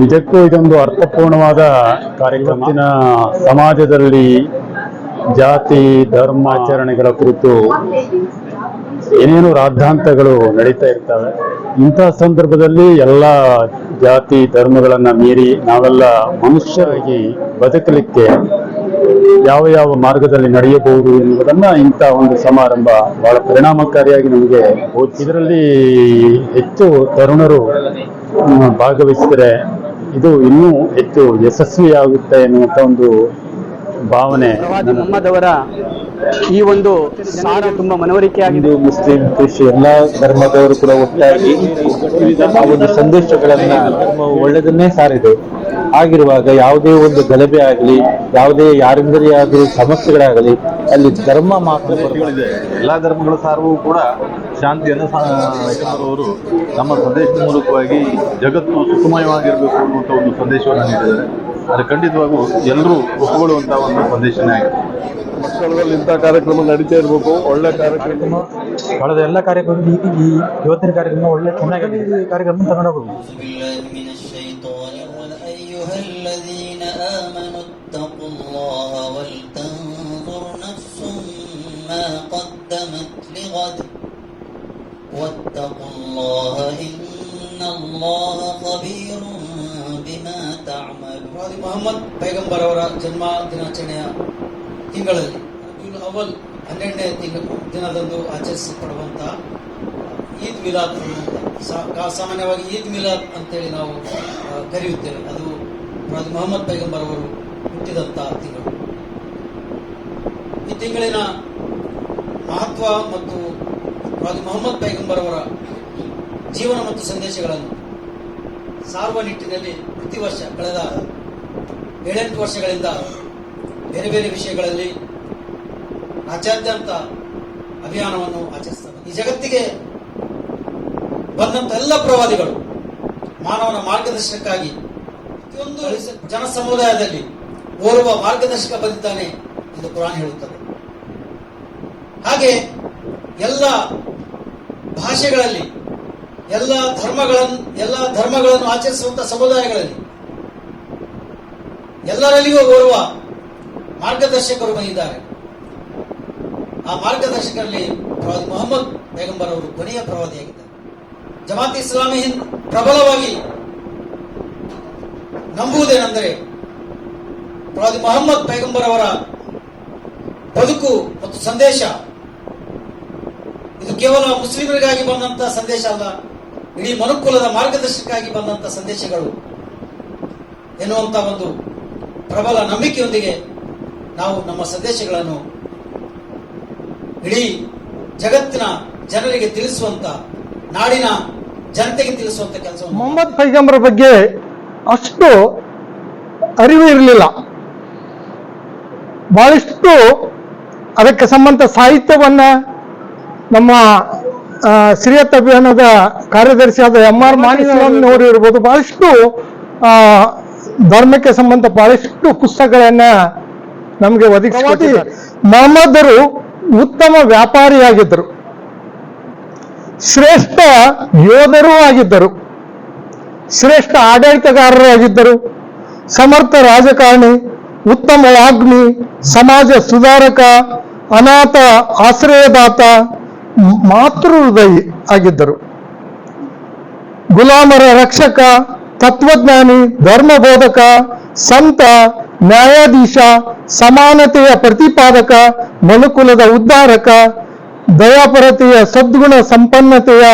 ನಿಜಕ್ಕೂ ಇದೊಂದು ಅರ್ಥಪೂರ್ಣವಾದ ಕಾರ್ಯಕ್ರಮದಿನ ಸಮಾಜದಲ್ಲಿ ಜಾತಿ, ಧರ್ಮ ಆಚರಣೆಗಳ ಕುರಿತು ಏನೇನು ರಾದ್ಧಾಂತಗಳು ನಡೀತಾ ಇರ್ತವೆ. ಇಂತಹ ಸಂದರ್ಭದಲ್ಲಿ ಎಲ್ಲ ಜಾತಿ, ಧರ್ಮಗಳನ್ನ ಮೀರಿ ನಾವೆಲ್ಲ ಮನುಷ್ಯರಾಗಿ ಬದುಕಲಿಕ್ಕೆ ಯಾವ ಯಾವ ಮಾರ್ಗದಲ್ಲಿ ನಡೆಯಬಹುದು ಎನ್ನುವುದನ್ನ ಇಂಥ ಒಂದು ಸಮಾರಂಭ ಬಹಳ ಪರಿಣಾಮಕಾರಿಯಾಗಿ ನಮಗೆ ಇದರಲ್ಲಿ ಹೆಚ್ಚು ತರುಣರು ಭಾಗವಹಿಸಿದರೆ ಇದು ಇನ್ನೂ ಹೆಚ್ಚು ಯಶಸ್ವಿಯಾಗುತ್ತೆ ಎನ್ನುವಂಥ ಒಂದು ಭಾವನೆ ಪ್ರವಾದಿ ಮೊಹಮ್ಮದ್ ಅವರ ಈ ಒಂದು ಸಾರ ತುಂಬಾ ಮನವರಿಕೆಯಾಗಿದೆ. ಆಗಿದೆ ಮುಸ್ಲಿಂ ಕ್ರಿಶ್ಚಿಯನ್ ಎಲ್ಲಾ ಧರ್ಮದವರು ಕೂಡ ಒಟ್ಟಾಗಿ ಆ ಒಂದು ಸಂದೇಶಗಳನ್ನ ಧರ್ಮವು ಒಳ್ಳೆದನ್ನೇ ಸಾರಿದೆ. ಆಗಿರುವಾಗ ಯಾವುದೇ ಒಂದು ಗಲಭೆ ಆಗಲಿ ಯಾವುದೇ ಯಾರಿಂದಲೇ ಆಗಲಿ ಸಮಸ್ಯೆಗಳಾಗಲಿ ಅಲ್ಲಿ ಧರ್ಮ ಮಾತ್ರ ಎಲ್ಲಾ ಧರ್ಮಗಳ ಸಾರವೂ ಕೂಡ ಶಾಂತಿಯನ್ನು ಅವರು ನಮ್ಮ ಸಂದೇಶದ ಮೂಲಕವಾಗಿ ಜಗತ್ತು ಸುಖಮಯವಾಗಿರಬೇಕು ಅನ್ನುವಂಥ ಒಂದು ಸಂದೇಶವನ್ನು ನೀಡಿದ್ದಾರೆ. ಅದು ಖಂಡಿತವಾಗೂ ಎಲ್ಲರೂ ಒಪ್ಪಿಕೊಳ್ಳುವಂತಹ ಒಂದು ಸಂದೇಶನೇ ಆಗಿದೆ ಮಕ್ಕಳಲ್ಲಿ ಇಂಥ ಕಾರ್ಯಕ್ರಮ ನಡೀತಾ ಇರಬೇಕು ಒಳ್ಳೆ ಕಾರ್ಯಕ್ರಮ ಕಳೆದ ಎಲ್ಲ ಕಾರ್ಯಕ್ರಮ ಈ- ಈ ಇವತ್ತಿನ ಕಾರ್ಯಕ್ರಮ ಒಳ್ಳೆ ಚೆನ್ನಾಗಿದೆ ಈ ಕಾರ್ಯಕ್ರಮ ತಗೊಂಡೋಗ್ಬೋದು بالله من الشيطان الرجيم أيها الذين آمنوا اتقوا الله ولتنظر نفس ما قدمت لغد واتقوا الله إن الله خبير بما تعملون ಪ್ರವಾದಿ ಮೊಹಮ್ಮದ್ ಪೈಗಂಬರ್ ಅವರ ಜನ್ಮ ದಿನಾಚರಣೆಯ ತಿಂಗಳಲ್ಲಿ, ಜೂನ್ ಅವಲ್ ಹನ್ನೆರಡನೇ ತಿಂಗಳು ದಿನದಂದು ಆಚರಿಸಲ್ಪಡುವಂತಹ ಈದ್ ಮಿಲಾದ್ ಸಾಮಾನ್ಯವಾಗಿ ಈದ್ ಮಿಲಾದ್ ಅಂತೇಳಿ ನಾವು ಕರೆಯುತ್ತೇವೆ. ಅದು ಪ್ರವಾದಿ ಮೊಹಮ್ಮದ್ ಪೈಗಂಬರ್ ಅವರು ಹುಟ್ಟಿದಂತಹ ತಿಂಗಳು. ಈ ತಿಂಗಳಿನ ಮಹತ್ವ ಮತ್ತು ಪ್ರವಾದಿ ಮೊಹಮ್ಮದ್ ಪೈಗಂಬರ್ ಅವರ ಜೀವನ ಮತ್ತು ಸಂದೇಶಗಳನ್ನು ಸಾರುವ ನಿಟ್ಟಿನಲ್ಲಿ ಪ್ರತಿ ವರ್ಷ ಕಳೆದ ಏಳೆಂಟು ವರ್ಷಗಳಿಂದ ಬೇರೆ ಬೇರೆ ವಿಷಯಗಳಲ್ಲಿ ರಾಜ್ಯಾದ್ಯಂತ ಅಭಿಯಾನವನ್ನು ಆಚರಿಸ್ತಾರೆ ಈ ಜಗತ್ತಿಗೆ ಬಂದಂತ ಎಲ್ಲ ಪ್ರವಾದಿಗಳು ಮಾನವನ ಮಾರ್ಗದರ್ಶನಕ್ಕಾಗಿ ಪ್ರತಿಯೊಂದು ಜನ ಸಮುದಾಯದಲ್ಲಿ ಓರ್ವ ಮಾರ್ಗದರ್ಶಕ ಬಂದಿದ್ದಾನೆ ಎಂದು ಕುರಾನ್ ಹೇಳುತ್ತದೆ. ಹಾಗೆ ಎಲ್ಲ ಭಾಷೆಗಳಲ್ಲಿ ಎಲ್ಲ ಧರ್ಮಗಳನ್ನು ಎಲ್ಲ ಧರ್ಮಗಳನ್ನು ಆಚರಿಸುವಂತಹ ಸಮುದಾಯಗಳಲ್ಲಿ ಎಲ್ಲರಲ್ಲಿಯೂ ಓರ್ವ ಮಾರ್ಗದರ್ಶಕರು ಬಂದಿದ್ದಾರೆ. ಆ ಮಾರ್ಗದರ್ಶಕರಲ್ಲಿ ಪ್ರವಾದಿ ಮೊಹಮ್ಮದ್ ಬೇಗಂಬರ್ ಅವರು ಕೊನೆಯ ಪ್ರವಾದಿಯಾಗಿದ್ದಾರೆ. ಜಮಾತ್ ಇಸ್ಲಾಮಿ ಹಿಂದ್ ಪ್ರಬಲವಾಗಿ ನಂಬುವುದೇನೆಂದರೆ ಪ್ರವಾದಿ ಮೊಹಮ್ಮದ್ ಪೈಗಂಬರ್ ಅವರ ಬದುಕು ಮತ್ತು ಸಂದೇಶ, ಇದು ಕೇವಲ ಮುಸ್ಲಿಮರಿಗಾಗಿ ಬಂದಂತಹ ಸಂದೇಶ ಅಲ್ಲ ಇಡೀ ಮನುಕುಲದ ಮಾರ್ಗದರ್ಶಕ್ಕಾಗಿ ಬಂದಂತ ಸಂದೇಶಗಳು ಎನ್ನುವಂತ ಒಂದು ಪ್ರಬಲ ನಂಬಿಕೆಯೊಂದಿಗೆ ನಾವು ನಮ್ಮ ಸಂದೇಶಗಳನ್ನು ಇಡೀ ಜಗತ್ತಿನ ಜನರಿಗೆ ತಿಳಿಸುವಂತ, ನಾಡಿನ ಜನತೆಗೆ ತಿಳಿಸುವಂತ ಕೆಲಸ ಮೊಹಮ್ಮದ್ ಪೈಗಂಬರ ಬಗ್ಗೆ ಅಷ್ಟು ಅರಿವು ಇರಲಿಲ್ಲ. ಬಹಳಷ್ಟು ಅದಕ್ಕೆ ಸಂಬಂಧ ಸಾಹಿತ್ಯವನ್ನ ನಮ್ಮ ಸಿರಿಯತ್ ಅಭಿಯಾನದ ಕಾರ್ಯದರ್ಶಿಯಾದ ಎಂ ಆರ್ ಮಾನಿಸ್ವಾಮಿ ಅವರು ಇರ್ಬೋದು ಬಹಳಷ್ಟು ಆ, ಧರ್ಮಕ್ಕೆ ಸಂಬಂಧ ಬಹಳಷ್ಟು ಪುಸ್ತಕಗಳನ್ನ ನಮಗೆ ಒದಗಿಸಿ ಮಹಮ್ಮದರು ಉತ್ತಮ ವ್ಯಾಪಾರಿಯಾಗಿದ್ದರು. ಶ್ರೇಷ್ಠ ಯೋಧರೂ ಆಗಿದ್ದರು. ಶ್ರೇಷ್ಠ ಆಡಳಿತಗಾರರು ಆಗಿದ್ದರು. ಸಮರ್ಥ ರಾಜಕಾರಣಿ ಉತ್ತಮ ವಾಗ್ಮಿ ಸಮಾಜ ಸುಧಾರಕ ಅನಾಥ ಆಶ್ರಯದಾತ ಮಾತೃ ಹೃದಯಿ ಆಗಿದ್ದರು. ಗುಲಾಮರ ರಕ್ಷಕ, ತತ್ವಜ್ಞಾನಿ, ಧರ್ಮಬೋಧಕ, ಸಂತ, ನ್ಯಾಯಾಧೀಶ, ಸಮಾನತೆಯ ಪ್ರತಿಪಾದಕ, ಮನುಕುಲದ ಉದ್ಧಾರಕ, ದಯಾಪರತೆಯ ಸದ್ಗುಣ ಸಂಪನ್ನತೆಯ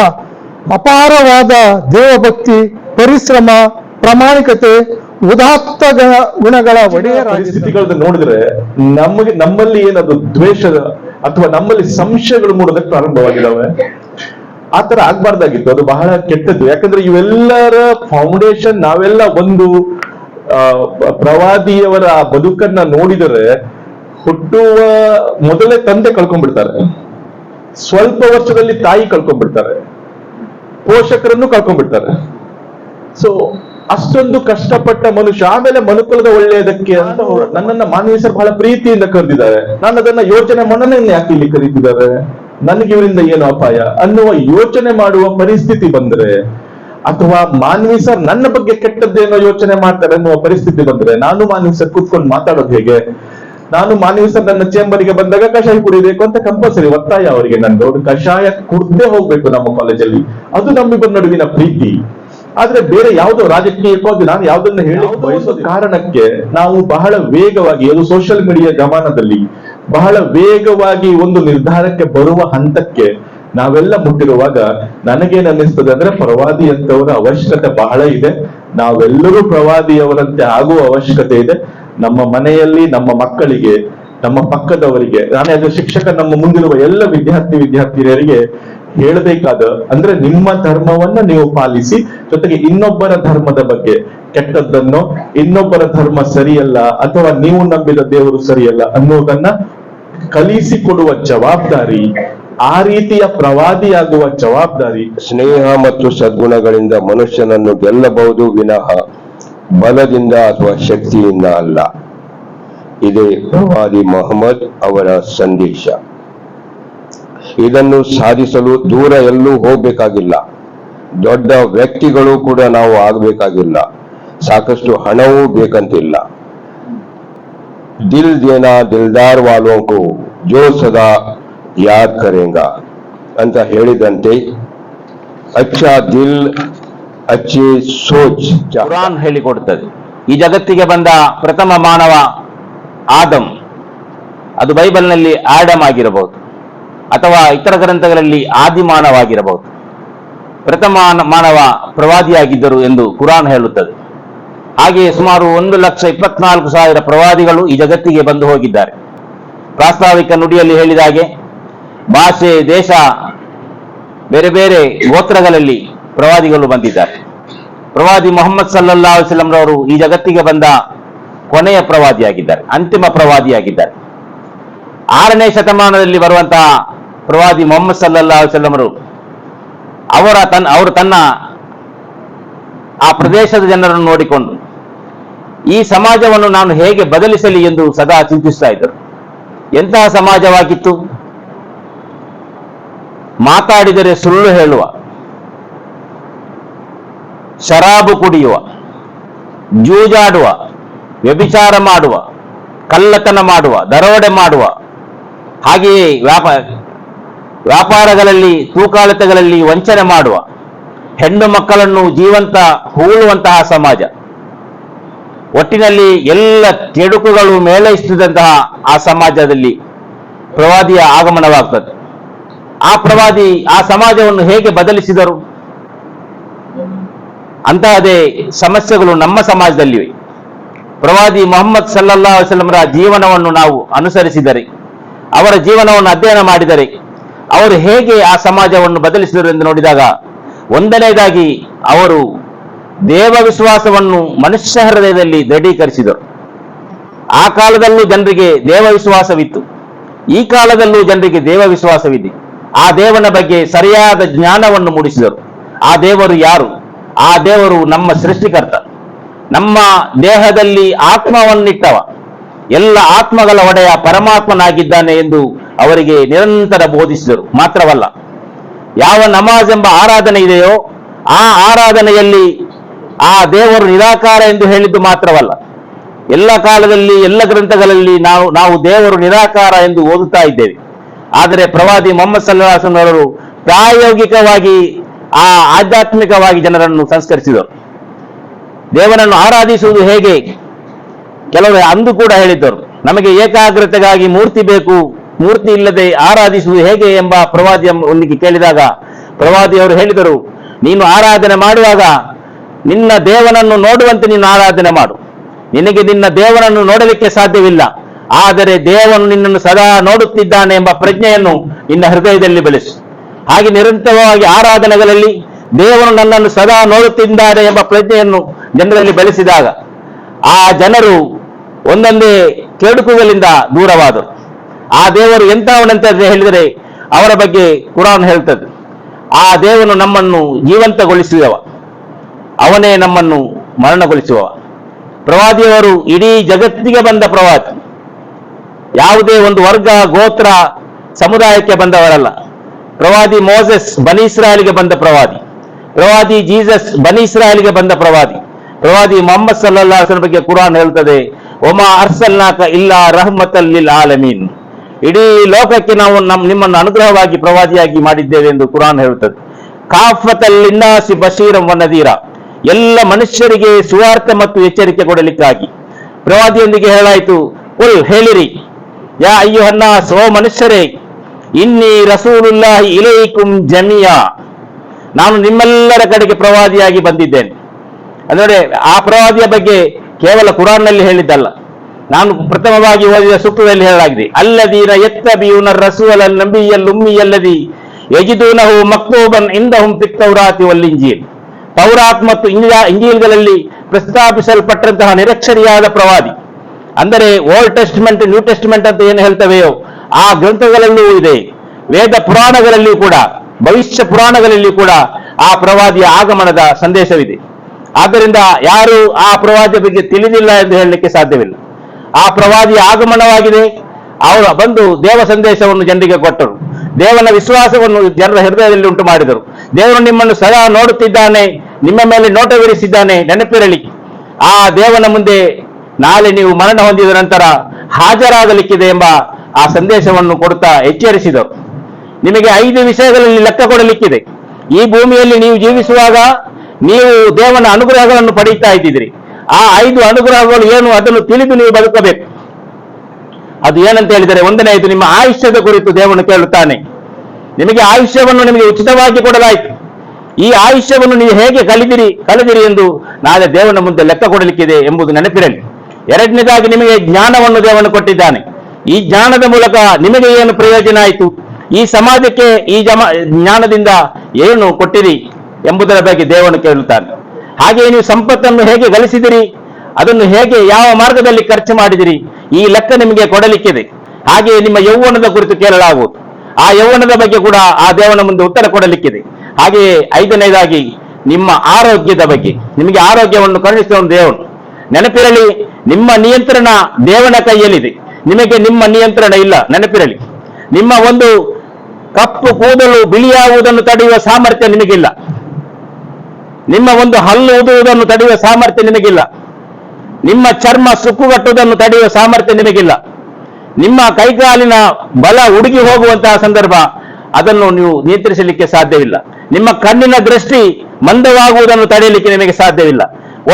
ಅಪಾರವಾದ ದೇವಭಕ್ತಿ, ಪರಿಶ್ರಮ, ಪ್ರಾಮಾಣಿಕತೆ, ಉದಾತ್ತ ಗುಣಗಳ ಒಡೆಯ ಪರಿಸ್ಥಿತಿಗಳನ್ನ ನೋಡಿದ್ರೆ ನಮಗೆ, ನಮ್ಮಲ್ಲಿ ಏನದು ದ್ವೇಷದ ಅಥವಾ ನಮ್ಮಲ್ಲಿ ಸಂಶಯಗಳು ಮೂಡೋದಕ್ಕೆ ಪ್ರಾರಂಭವಾಗಿದ್ದಾವೆ ಆ ತರ ಆಗ್ಬಾರ್ದಾಗಿತ್ತು. ಅದು ಬಹಳ ಕೆಟ್ಟದ್ದು. ಯಾಕಂದ್ರೆ ಇವೆಲ್ಲರ ಫೌಂಡೇಶನ್ ನಾವೆಲ್ಲ ಒಂದು ಪ್ರವಾದಿಯವರ ಬದುಕನ್ನ ನೋಡಿದರೆ ಹುಟ್ಟುವ ಮೊದಲೇ ತಂದೆ ಕಳ್ಕೊಂಡ್ಬಿಡ್ತಾರೆ. ಸ್ವಲ್ಪ ವರ್ಷದಲ್ಲಿ ತಾಯಿ ಕಳ್ಕೊಂಡ್ಬಿಡ್ತಾರೆ. ಪೋಷಕರನ್ನು ಕಳ್ಕೊಂಡ್ಬಿಡ್ತಾರೆ. ಸೊ ಅಷ್ಟೊಂದು ಕಷ್ಟಪಟ್ಟ ಮನುಷ್ಯ, ಆಮೇಲೆ ಮನುಕುಲದ ಒಳ್ಳೆಯದಕ್ಕೆ ಅಂತ ನನ್ನನ್ನ ಮಾನವೀಯರು ಬಹಳ ಪ್ರೀತಿಯಿಂದ ಕರೆದಿದ್ದಾರೆ. ನಾನು ಅದನ್ನ ಯೋಚನೆ ಮಾಡೋಣ ಯಾಕೆ ಇಲ್ಲಿ ಕರೀತಿದ್ದಾರೆ? ನನಗೆ ಇವರಿಂದ ಏನು ಅಪಾಯ? ಅನ್ನುವ ಯೋಚನೆ ಮಾಡುವ ಪರಿಸ್ಥಿತಿ ಬಂದ್ರೆ, ಅಥವಾ ಮಾನ್ವಿ ಸರ್ ನನ್ನ ಬಗ್ಗೆ ಕೆಟ್ಟದ್ದೇನೋ ಯೋಚನೆ ಮಾಡ್ತಾರೆ ಅನ್ನುವ ಪರಿಸ್ಥಿತಿ ಬಂದ್ರೆ, ನಾನು ಮಾನ್ವಿ ಸರ್ ಕೂತ್ಕೊಂಡು ಮಾತಾಡೋದು ಹೇಗೆ? ನಾನು ಮಾನ್ವಿ ಸರ್ ನನ್ನ ಚೇಂಬರ್ಗೆ ಬಂದಾಗ ಕಷಾಯ ಕುಡಿಬೇಕು ಅಂತ ಕಂಪಲ್ಸರಿ ಒತ್ತಾಯ ಅವರಿಗೆ ನಂದು. ಕಷಾಯ ಕುಡ್ದೇ ಹೋಗ್ಬೇಕು ನಮ್ಮ ಕಾಲೇಜಲ್ಲಿ ಅದು ನಮ್ಮಿಬ್ಬರ ನಡುವಿನ ಪ್ರೀತಿ. ಆದ್ರೆ ಬೇರೆ ಯಾವುದೋ ರಾಜಕೀಯ ಅದು ನಾನು ಯಾವ್ದನ್ನ ಹೇಳಿ ಬಯಸೋ ಕಾರಣಕ್ಕೆ ನಾವು ಬಹಳ ವೇಗವಾಗಿ ಅದು ಸೋಷಿಯಲ್ ಮೀಡಿಯಾ ಜಮಾನದಲ್ಲಿ ಬಹಳ ವೇಗವಾಗಿ ಒಂದು ನಿರ್ಧಾರಕ್ಕೆ ಬರುವ ಹಂತಕ್ಕೆ ನಾವೆಲ್ಲ ಮುಟ್ಟಿರುವಾಗ ನನಗೇನ್ ಅನ್ನಿಸ್ತದೆ ಅಂದ್ರೆ ಪ್ರವಾದಿ ಅಂತವರ ಅವಶ್ಯಕತೆ ಬಹಳ ಇದೆ. ನಾವೆಲ್ಲರೂ ಪ್ರವಾದಿಯವರಂತೆ ಆಗುವ ಅವಶ್ಯಕತೆ ಇದೆ. ನಮ್ಮ ಮನೆಯಲ್ಲಿ ನಮ್ಮ ಮಕ್ಕಳಿಗೆ ನಮ್ಮ ಪಕ್ಕದವರಿಗೆ ನಾನೇ ಅದು ಶಿಕ್ಷಕ ನಮ್ಮ ಮುಂದಿರುವ ಎಲ್ಲ ವಿದ್ಯಾರ್ಥಿ ವಿದ್ಯಾರ್ಥಿನಿಯರಿಗೆ ಹೇಳಬೇಕಾದ, ಅಂದ್ರೆ ನಿಮ್ಮ ಧರ್ಮವನ್ನ ನೀವು ಪಾಲಿಸಿ, ಜೊತೆಗೆ ಇನ್ನೊಬ್ಬರ ಧರ್ಮದ ಬಗ್ಗೆ. ಕೆಟ್ಟದ್ದನ್ನು ಇನ್ನೊಬ್ಬರ ಧರ್ಮ ಸರಿಯಲ್ಲ, ಅಥವಾ ನೀವು ನಂಬಿದ ದೇವರು ಸರಿಯಲ್ಲ ಅನ್ನೋದನ್ನ ಕಲಿಸಿಕೊಡುವ ಜವಾಬ್ದಾರಿ, ಆ ರೀತಿಯ ಪ್ರವಾದಿಯಾಗುವ ಜವಾಬ್ದಾರಿ. ಸ್ನೇಹ ಮತ್ತು ಸದ್ಗುಣಗಳಿಂದ ಮನುಷ್ಯನನ್ನು ಗೆಲ್ಲಬಹುದು ವಿನಃ ಬಲದಿಂದ ಅಥವಾ ಶಕ್ತಿಯಿಂದ ಅಲ್ಲ. ಇದೇ ಪ್ರವಾದಿ ಮೊಹಮ್ಮದ್ ಅವರ ಸಂದೇಶ. ಇದನ್ನು ಸಾಧಿಸಲು ದೂರ ಎಲ್ಲೂ ಹೋಗಬೇಕಾಗಿಲ್ಲ. ದೊಡ್ಡ ವ್ಯಕ್ತಿಗಳು ಕೂಡ ನಾವು ಆಗಬೇಕಾಗಿಲ್ಲ. ಸಾಕಷ್ಟು ಹಣವೂ ಬೇಕಂತಿಲ್ಲ. ದಿಲ್ ದೇನಾ ದಿಲ್ದಾರ್ ವಾಲೋಂಕು ಜೋ ಸದಾ ಯಾದ್ ಕರೆಂಗ? ಅಂತ ಹೇಳಿದಂತೆ, ಅಚ್ಚ ದಿಲ್, ಅಚ್ಚಿ ಸೋಚ್ ಕುರಾನ್ ಹೇಳಿಕೊಡುತ್ತದೆ ಈ ಜಗತ್ತಿಗೆ ಬಂದ ಪ್ರಥಮ ಮಾನವ ಆದಮ್. ಅದು ಬೈಬಲ್ನಲ್ಲಿ ಆಡಮ್ ಆಗಿರಬಹುದು. ಅಥವಾ ಇತರ ಗ್ರಂಥಗಳಲ್ಲಿ ಆದಿಮಾನವಾಗಿರಬಹುದು. ಪ್ರಥಮ ಮಾನವ ಪ್ರವಾದಿಯಾಗಿದ್ದರು ಎಂದು ಕುರಾನ್ ಹೇಳುತ್ತದೆ. ಹಾಗೆಯೇ ಸುಮಾರು ಒಂದು ಲಕ್ಷ ಇಪ್ಪತ್ನಾಲ್ಕು ಸಾವಿರ ಪ್ರವಾದಿಗಳು ಈ ಜಗತ್ತಿಗೆ ಬಂದು ಹೋಗಿದ್ದಾರೆ. ಪ್ರಾಸ್ತಾವಿಕ ನುಡಿಯಲ್ಲಿ ಹೇಳಿದ ಹಾಗೆ, ಭಾಷೆ, ದೇಶ, ಬೇರೆ ಬೇರೆ ಗೋತ್ರಗಳಲ್ಲಿ ಪ್ರವಾದಿಗಳು ಬಂದಿದ್ದಾರೆ. ಪ್ರವಾದಿ ಮೊಹಮ್ಮದ್ ಸಲ್ಲಲ್ಲಾ ರವರು ಈ ಜಗತ್ತಿಗೆ ಬಂದ ಕೊನೆಯ ಪ್ರವಾದಿಯಾಗಿದ್ದಾರೆ, ಅಂತಿಮ ಪ್ರವಾದಿಯಾಗಿದ್ದಾರೆ. ಆರನೇ ಶತಮಾನದಲ್ಲಿ ಬರುವಂತಹ ಪ್ರವಾದಿ ಮೊಹಮ್ಮದ್ ಸಲ್ಲಾ ಸಲ್ಲಮರು ಅವರ ತನ್ನ ಅವರು ತನ್ನ ಆ ಪ್ರದೇಶದ ಜನರನ್ನು ನೋಡಿಕೊಂಡು, ಈ ಸಮಾಜವನ್ನು ನಾನು ಹೇಗೆ ಬದಲಿಸಲಿ ಎಂದು ಸದಾ ಚಿಂತಿಸ್ತಾ ಇದ್ದರು. ಎಂತಹ ಸಮಾಜವಾಗಿತ್ತು? ಮಾತಾಡಿದರೆ ಸುಳ್ಳು ಹೇಳುವ, ಶರಾಬು ಕುಡಿಯುವ, ಜೂಜಾಡುವ, ವ್ಯಭಿಚಾರ ಮಾಡುವ, ಕಳ್ಳತನ ಮಾಡುವ, ದರೋಡೆ ಮಾಡುವ, ಹಾಗೆಯೇ ವ್ಯಾಪಾರ ವ್ಯಾಪಾರಗಳಲ್ಲಿ ತೂಕಾಳತೆಗಳಲ್ಲಿ ವಂಚನೆ ಮಾಡುವ, ಹೆಣ್ಣು ಮಕ್ಕಳನ್ನು ಜೀವಂತ ಹೂಳುವಂತಹ ಸಮಾಜ. ಒಟ್ಟಿನಲ್ಲಿ ಎಲ್ಲ ತೆಡುಕುಗಳು ಮೇಳೈಸುತ್ತಿದ್ದಂತಹ ಆ ಸಮಾಜದಲ್ಲಿ ಪ್ರವಾದಿಯ ಆಗಮನವಾಗ್ತದೆ. ಆ ಪ್ರವಾದಿ ಆ ಸಮಾಜವನ್ನು ಹೇಗೆ ಬದಲಿಸಿದರು? ಅಂತಹದೇ ಸಮಸ್ಯೆಗಳು ನಮ್ಮ ಸಮಾಜದಲ್ಲಿವೆ. ಪ್ರವಾದಿ ಮೊಹಮ್ಮದ್ ಸಲ್ಲಾ ಸಲಮರ ಜೀವನವನ್ನು ನಾವು ಅನುಸರಿಸಿದರೆ, ಅವರ ಜೀವನವನ್ನು ಅಧ್ಯಯನ ಮಾಡಿದರೆ ಅವರು ಹೇಗೆ ಆ ಸಮಾಜವನ್ನು ಬದಲಿಸಿದರು ಎಂದು ನೋಡಿದಾಗ ಒಂದನೇದಾಗಿ ಅವರು ದೇವ ವಿಶ್ವಾಸವನ್ನು ಮನುಷ್ಯ ಹೃದಯದಲ್ಲಿ ದೃಢೀಕರಿಸಿದರು. ಆ ಕಾಲದಲ್ಲೂ ಜನರಿಗೆ ದೇವ ವಿಶ್ವಾಸವಿತ್ತು. ಈ ಕಾಲದಲ್ಲೂ ಜನರಿಗೆ ದೇವ ವಿಶ್ವಾಸವಿದೆ. ಆ ದೇವನ ಬಗ್ಗೆ ಸರಿಯಾದ ಜ್ಞಾನವನ್ನು ಮೂಡಿಸಿದರು. ಆ ದೇವರು ಯಾರು? ಆ ದೇವರು ನಮ್ಮ ಸೃಷ್ಟಿಕರ್ತ. ನಮ್ಮ ದೇಹದಲ್ಲಿ ಆತ್ಮವನ್ನಿಟ್ಟವ. ಎಲ್ಲ ಆತ್ಮಗಳ ಒಡೆಯ ಪರಮಾತ್ಮನಾಗಿದ್ದಾನೆ ಎಂದು ಅವರಿಗೆ ನಿರಂತರ ಬೋಧಿಸಿದರು. ಮಾತ್ರವಲ್ಲ, ಯಾವ ನಮಾಜ್ ಎಂಬ ಆರಾಧನೆ ಇದೆಯೋ, ಆ ಆರಾಧನೆಯಲ್ಲಿ ಆ ದೇವರು ನಿರಾಕಾರ ಎಂದು ಹೇಳಿದ್ದು ಮಾತ್ರವಲ್ಲ, ಎಲ್ಲ ಕಾಲದಲ್ಲಿ, ಎಲ್ಲ ಗ್ರಂಥಗಳಲ್ಲಿ ನಾವು ನಾವು ದೇವರು ನಿರಾಕಾರ ಎಂದು ಓದುತ್ತಾ ಇದ್ದೇವೆ. ಆದರೆ ಪ್ರವಾದಿ ಮೊಹಮ್ಮದ್ ಸಲ್ಲಾಹರು ಪ್ರಾಯೋಗಿಕವಾಗಿ, ಆ ಆಧ್ಯಾತ್ಮಿಕವಾಗಿ ಜನರನ್ನು ಸಂಸ್ಕರಿಸಿದರು. ದೇವರನ್ನು ಆರಾಧಿಸುವುದು ಹೇಗೆ? ಕೆಲವರು ಅಂದು ಕೂಡ ಹೇಳಿದ್ದರು. ನಮಗೆ ಏಕಾಗ್ರತೆಗಾಗಿ ಮೂರ್ತಿ ಬೇಕು ಮೂರ್ತಿ ಇಲ್ಲದೆ ಆರಾಧಿಸುವುದು ಹೇಗೆ ಎಂಬ ಪ್ರವಾದಿಯ ಒಂದಿಗೆ ಕೇಳಿದಾಗ ಪ್ರವಾದಿಯವರು ಹೇಳಿದರು, ನೀನು ಆರಾಧನೆ ಮಾಡುವಾಗ ನಿನ್ನ ದೇವನನ್ನು ನೋಡುವಂತೆ ನೀನು ಆರಾಧನೆ ಮಾಡು. ನಿನಗೆ ನಿನ್ನ ದೇವನನ್ನು ನೋಡಲಿಕ್ಕೆ ಸಾಧ್ಯವಿಲ್ಲ, ಆದರೆ ದೇವನು ನಿನ್ನನ್ನು ಸದಾ ನೋಡುತ್ತಿದ್ದಾನೆ ಎಂಬ ಪ್ರಜ್ಞೆಯನ್ನು ನಿನ್ನ ಹೃದಯದಲ್ಲಿ ಬೆಳೆಸು. ಹಾಗೆ ನಿರಂತರವಾಗಿ ಆರಾಧನೆಗಳಲ್ಲಿ ದೇವನು ನನ್ನನ್ನು ಸದಾ ನೋಡುತ್ತಿದ್ದಾರೆ ಎಂಬ ಪ್ರಜ್ಞೆಯನ್ನು ಜನರಲ್ಲಿ ಬೆಳೆಸಿದಾಗ ಆ ಜನರು ಒಂದೊಂದೇ ಕೆಡುಕುಗಳಿಂದ ದೂರವಾದರು. ಆ ದೇವರು ಎಂತವನಂತ ಹೇಳಿದರೆ ಅವರ ಬಗ್ಗೆ ಕುರಾನ್ ಹೇಳ್ತದೆ. ಆ ದೇವನು ನಮ್ಮನ್ನು ಜೀವಂತಗೊಳಿಸಿದವ. ಅವನೇ ನಮ್ಮನ್ನು ಮರಣಗೊಳಿಸುವವ. ಪ್ರವಾದಿಯವರು ಇಡೀ ಜಗತ್ತಿಗೆ ಬಂದ ಪ್ರವಾದಿ. ಯಾವುದೇ ಒಂದು ವರ್ಗ, ಗೋತ್ರ, ಸಮುದಾಯಕ್ಕೆ ಬಂದವರಲ್ಲ. ಪ್ರವಾದಿ ಮೋಸೆಸ್ ಬನಿ ಇಸ್ರಾಯಲ್ಗೆ ಬಂದ ಪ್ರವಾದಿ. ಪ್ರವಾದಿ ಜೀಸಸ್ ಬನಿ ಇಸ್ರಾಯಲ್ಗೆ ಬಂದ ಪ್ರವಾದಿ. ಪ್ರವಾದಿ ಮೊಹಮ್ಮದ್ ಸಲ್ಲಾಹನ ಬಗ್ಗೆ ಕುರಾನ್ ಹೇಳ್ತದೆ, ಒಮಾ ಅರ್ಸಲ್ನಾಕ ಇಲ್ಲ ರಹಮತಲ್ಲಿಲ್ ಆಲಮೀನ್. ಇಡೀ ಲೋಕಕ್ಕೆ ನಾವು ನಮ್ಮ ನಿಮ್ಮನ್ನು ಅನುಗ್ರಹವಾಗಿ ಪ್ರವಾದಿಯಾಗಿ ಮಾಡಿದ್ದೇವೆ ಎಂದು ಕುರಾನ್ ಹೇಳುತ್ತದೆ. ಕಾಫತಲ್ಲಿನ್ನಾಸಿ ಬಶೀರಂ ವನದೀರ ಎಲ್ಲ ಮನುಷ್ಯರಿಗೆ ಸುವಾರ್ಥ ಮತ್ತು ಎಚ್ಚರಿಕೆ ಕೊಡಲಿಕ್ಕಾಗಿ. ಪ್ರವಾದಿಯೊಂದಿಗೆ ಹೇಳಾಯಿತು ಉಲ್ ಹೇಳಿರಿ. ಯಾ ಅಯ್ಯೋಹನ್ನ ಸೋ ಮನುಷ್ಯರೇ, ಇನ್ನಿ ರಸೂಲುಲ್ಲಾಹಿ ಇಲೈಕುಂ ಜಮಿಯಾ. ನಾನು ನಿಮ್ಮೆಲ್ಲರ ಕಡೆಗೆ ಪ್ರವಾದಿಯಾಗಿ ಬಂದಿದ್ದೇನೆ. ಅಂದರೆ ಆ ಪ್ರವಾದಿಯ ಬಗ್ಗೆ ಕೇವಲ ಕುರಾನ್ನಲ್ಲಿ ಹೇಳಿದ್ದಲ್ಲ. ನಾನು ಪ್ರಥಮವಾಗಿ ಓದಿದ ಸೂಕ್ತದಲ್ಲಿ ಹೇಳಲಾಗಿದೆ. ಅಲ್ಲದೀನ ಎತ್ತಬಿಯುನ ರಸೂಲ ನಂಬಿಯಲ್ ಉಮ್ಮಿಯಲ್ಲದಿ ಯಜಿದೂನಹು ಮಕ್ತೂಬನ್ ಇಂದಹುಂ ಪಿತ್ತೌರಾತಿ ವಲ್ಲಿಂಜೀಲ್ ಪೌರಾತ್ ಮತ್ತು ಇಂಜಾ ಇಂಜೀಲ್ಗಳಲ್ಲಿ ಪ್ರಸ್ತಾಪಿಸಲ್ಪಟ್ಟಂತಹ ನಿರಕ್ಷರಿಯಾದ ಪ್ರವಾದಿ. ಅಂದರೆ ಓಲ್ಡ್ ಟೆಸ್ಟ್ಮೆಂಟ್, ನ್ಯೂ ಟೆಸ್ಟ್ಮೆಂಟ್ ಅಂತ ಏನು ಹೇಳ್ತವೆಯೋ, ಆ ಗ್ರಂಥಗಳಲ್ಲೂ ಇದೆ. ವೇದ ಪುರಾಣಗಳಲ್ಲಿ ಕೂಡ, ಭವಿಷ್ಯ ಪುರಾಣಗಳಲ್ಲಿ ಕೂಡ ಆ ಪ್ರವಾದಿಯ ಆಗಮನದ ಸಂದೇಶವಿದೆ. ಆದ್ದರಿಂದ ಯಾರು ಆ ಪ್ರವಾದಿಯ ಬಗ್ಗೆ ತಿಳಿದಿಲ್ಲ ಎಂದು ಹೇಳಲಿಕ್ಕೆ ಸಾಧ್ಯವಿಲ್ಲ. ಆ ಪ್ರವಾದಿ ಆಗಮನವಾಗಿದೆ. ಅವರು ಬಂದು ದೇವ ಸಂದೇಶವನ್ನು ಜನರಿಗೆ ಕೊಟ್ಟರು. ದೇವನ ವಿಶ್ವಾಸವನ್ನು ಜನರ ಹೃದಯದಲ್ಲಿ ಉಂಟು ಮಾಡಿದರು. ದೇವರು ನಿಮ್ಮನ್ನು ಸದಾ ನೋಡುತ್ತಿದ್ದಾನೆ, ನಿಮ್ಮ ಮೇಲೆ ನೋಟವಿರಿಸಿದ್ದಾನೆ, ನೆನಪಿರಲಿ. ಆ ದೇವನ ಮುಂದೆ ನಾಳೆ ನೀವು ಮರಣ ಹೊಂದಿದ ನಂತರ ಹಾಜರಾಗಲಿಕ್ಕಿದೆ ಎಂಬ ಆ ಸಂದೇಶವನ್ನು ಕೊಡುತ್ತಾ ಎಚ್ಚರಿಸಿದರು. ನಿಮಗೆ ಐದು ವಿಷಯಗಳಲ್ಲಿ ಲೆಕ್ಕ ಕೊಡಲಿಕ್ಕಿದೆ. ಈ ಭೂಮಿಯಲ್ಲಿ ನೀವು ಜೀವಿಸುವಾಗ ನೀವು ದೇವನ ಅನುಗ್ರಹಗಳನ್ನು ಪಡೆಯುತ್ತಾ ಇದ್ದಿದ್ರಿ ಆ ಐದು ಅನುಗ್ರಹಗಳು ಏನು ಅದನ್ನು ತಿಳಿದು ನೀವು ಬದುಕಬೇಕು. ಅದು ಏನಂತ ಹೇಳಿದರೆ ಒಂದನೆಯದು ನಿಮ್ಮ ಆಯುಷ್ಯದ ಕುರಿತು ದೇವನು ಕೇಳುತ್ತಾನೆ. ನಿಮಗೆ ಆಯುಷ್ಯವನ್ನು ನಿಮಗೆ ಉಚಿತವಾಗಿ ಕೊಡಲಾಯಿತು. ಈ ಆಯುಷ್ಯವನ್ನು ನೀವು ಹೇಗೆ ಕಲಿದಿರಿ ಕಲಿದಿರಿ ಎಂದು ನಾಳೆ ದೇವನ ಮುಂದೆ ಲೆಕ್ಕ ಕೊಡಲಿಕ್ಕಿದೆ ಎಂಬುದು ನೆನಪಿರಲಿ. ಎರಡನೇದಾಗಿ ನಿಮಗೆ ಜ್ಞಾನವನ್ನು ದೇವನು ಕೊಟ್ಟಿದ್ದಾನೆ. ಈ ಜ್ಞಾನದ ಮೂಲಕ ನಿಮಗೆ ಏನು ಪ್ರಯೋಜನ ಆಯಿತು? ಈ ಸಮಾಜಕ್ಕೆ ಈ ಜಮ, ಜ್ಞಾನದಿಂದ ಏನು ಕೊಟ್ಟಿರಿ ಎಂಬುದರ ಬಗ್ಗೆ ದೇವನು ಕೇಳುತ್ತಾನೆ. ಹಾಗೆಯೇ ನೀವು ಸಂಪತ್ತನ್ನು ಹೇಗೆ ಗಳಿಸಿದಿರಿ? ಅದನ್ನು ಹೇಗೆ ಯಾವ ಮಾರ್ಗದಲ್ಲಿ ಖರ್ಚು ಮಾಡಿದಿರಿ? ಈ ಲೆಕ್ಕ ನಿಮಗೆ ಕೊಡಲಿಕ್ಕಿದೆ. ಹಾಗೆಯೇ ನಿಮ್ಮ ಯೌವನದ ಕುರಿತು ಕೇಳಲಾಗುವುದು. ಆ ಯೌವನದ ಬಗ್ಗೆ ಕೂಡ ಆ ದೇವನ ಮುಂದೆ ಉತ್ತರ ಕೊಡಲಿಕ್ಕಿದೆ. ಹಾಗೆಯೇ ಐದನೇದಾಗಿ, ನಿಮ್ಮ ಆರೋಗ್ಯದ ಬಗ್ಗೆ. ನಿಮಗೆ ಆರೋಗ್ಯವನ್ನು ಕರುಣಿಸುವ ದೇವನು. ನೆನಪಿರಲಿ, ನಿಮ್ಮ ನಿಯಂತ್ರಣ ದೇವನ ಕೈಯಲ್ಲಿದೆ. ನಿಮಗೆ ನಿಮ್ಮ ನಿಯಂತ್ರಣ ಇಲ್ಲ, ನೆನಪಿರಲಿ. ನಿಮ್ಮ ಒಂದು ಕಪ್ಪು ಕೂದಲು ಬಿಳಿಯಾಗುವುದನ್ನು ತಡೆಯುವ ಸಾಮರ್ಥ್ಯ ನಿಮಗಿಲ್ಲ. ನಿಮ್ಮ ಒಂದು ಹಲ್ಲು ಉದುವುದನ್ನು ತಡೆಯುವ ಸಾಮರ್ಥ್ಯ ನಿಮಗಿಲ್ಲ. ನಿಮ್ಮ ಚರ್ಮ ಸುಕ್ಕುಗಟ್ಟುವುದನ್ನು ತಡೆಯುವ ಸಾಮರ್ಥ್ಯ ನಿಮಗಿಲ್ಲ. ನಿಮ್ಮ ಕೈಕಾಲಿನ ಬಲ ಉಡುಗಿ ಹೋಗುವಂತಹ ಸಂದರ್ಭ ಅದನ್ನು ನೀವು ನಿಯಂತ್ರಿಸಲಿಕ್ಕೆ ಸಾಧ್ಯವಿಲ್ಲ. ನಿಮ್ಮ ಕಣ್ಣಿನ ದೃಷ್ಟಿ ಮಂದವಾಗುವುದನ್ನು ತಡೆಯಲಿಕ್ಕೆ ನಿಮಗೆ ಸಾಧ್ಯವಿಲ್ಲ.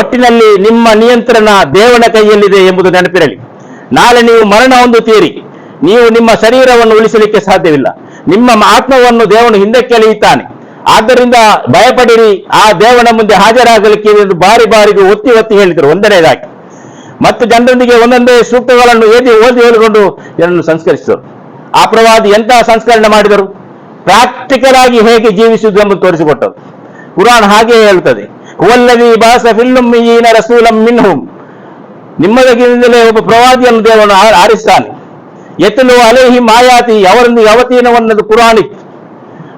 ಒಟ್ಟಿನಲ್ಲಿ ನಿಮ್ಮ ನಿಯಂತ್ರಣ ದೇವನ ಕೈಯಲ್ಲಿದೆ ಎಂಬುದು ನೆನಪಿರಲಿ. ನಾಳೆ ನೀವು ಮರಣ ಹೊಂದುತ್ತೀರಿ. ನೀವು ನಿಮ್ಮ ಶರೀರವನ್ನು ಉಳಿಸಲಿಕ್ಕೆ ಸಾಧ್ಯವಿಲ್ಲ. ನಿಮ್ಮ ಆತ್ಮವನ್ನು ದೇವನು ಹಿಂದಕ್ಕೆ ಎಳೆಯುತ್ತಾನೆ ಆದ್ದರಿಂದ ಭಯಪಡಿರಿ, ಆ ದೇವನ ಮುಂದೆ ಹಾಜರಾಗಲಿಕ್ಕೆ ಬಾರಿ ಬಾರಿಗೆ ಒತ್ತಿ ಒತ್ತಿ ಹೇಳಿದರು. ಒಂದನೇದಾಗಿ ಮತ್ತು ಜನರೊಂದಿಗೆ ಒಂದೊಂದೇ ಸೂಕ್ತಗಳನ್ನು ಏದಿ ಓದಿ ಹೇಳಿಕೊಂಡು ಜನರನ್ನು ಸಂಸ್ಕರಿಸಿದರು. ಆ ಪ್ರವಾದಿ ಎಂತಹ ಸಂಸ್ಕರಣೆ ಮಾಡಿದರು? ಪ್ರಾಕ್ಟಿಕಲ್ ಆಗಿ ಹೇಗೆ ಜೀವಿಸುವುದು ಎಂಬುದು ತೋರಿಸಿಕೊಟ್ಟರು. ಕುರಾನ್ ಹಾಗೆ ಹೇಳುತ್ತದೆ ಹುವಲ್ಲದಿ ಬಾಸ ಫಿಲ್ಲುಮ್ಮೀನ ರಸೂಲಂ ಮಿನ್ಹುಂ ನಿಮ್ಮದಗಿನಿಂದಲೇ ಒಬ್ಬ ಪ್ರವಾದಿಯನ್ನು ದೇವನು ಆರಿಸ್ತಾನೆ. ಎತ್ತಲು ಅಲೇಹಿ ಮಾಯಾತಿ ಅವರೊಂದಿಗೆ ಅವತೀನವನ್ನದು ಕುರಾನಿತ್ತು.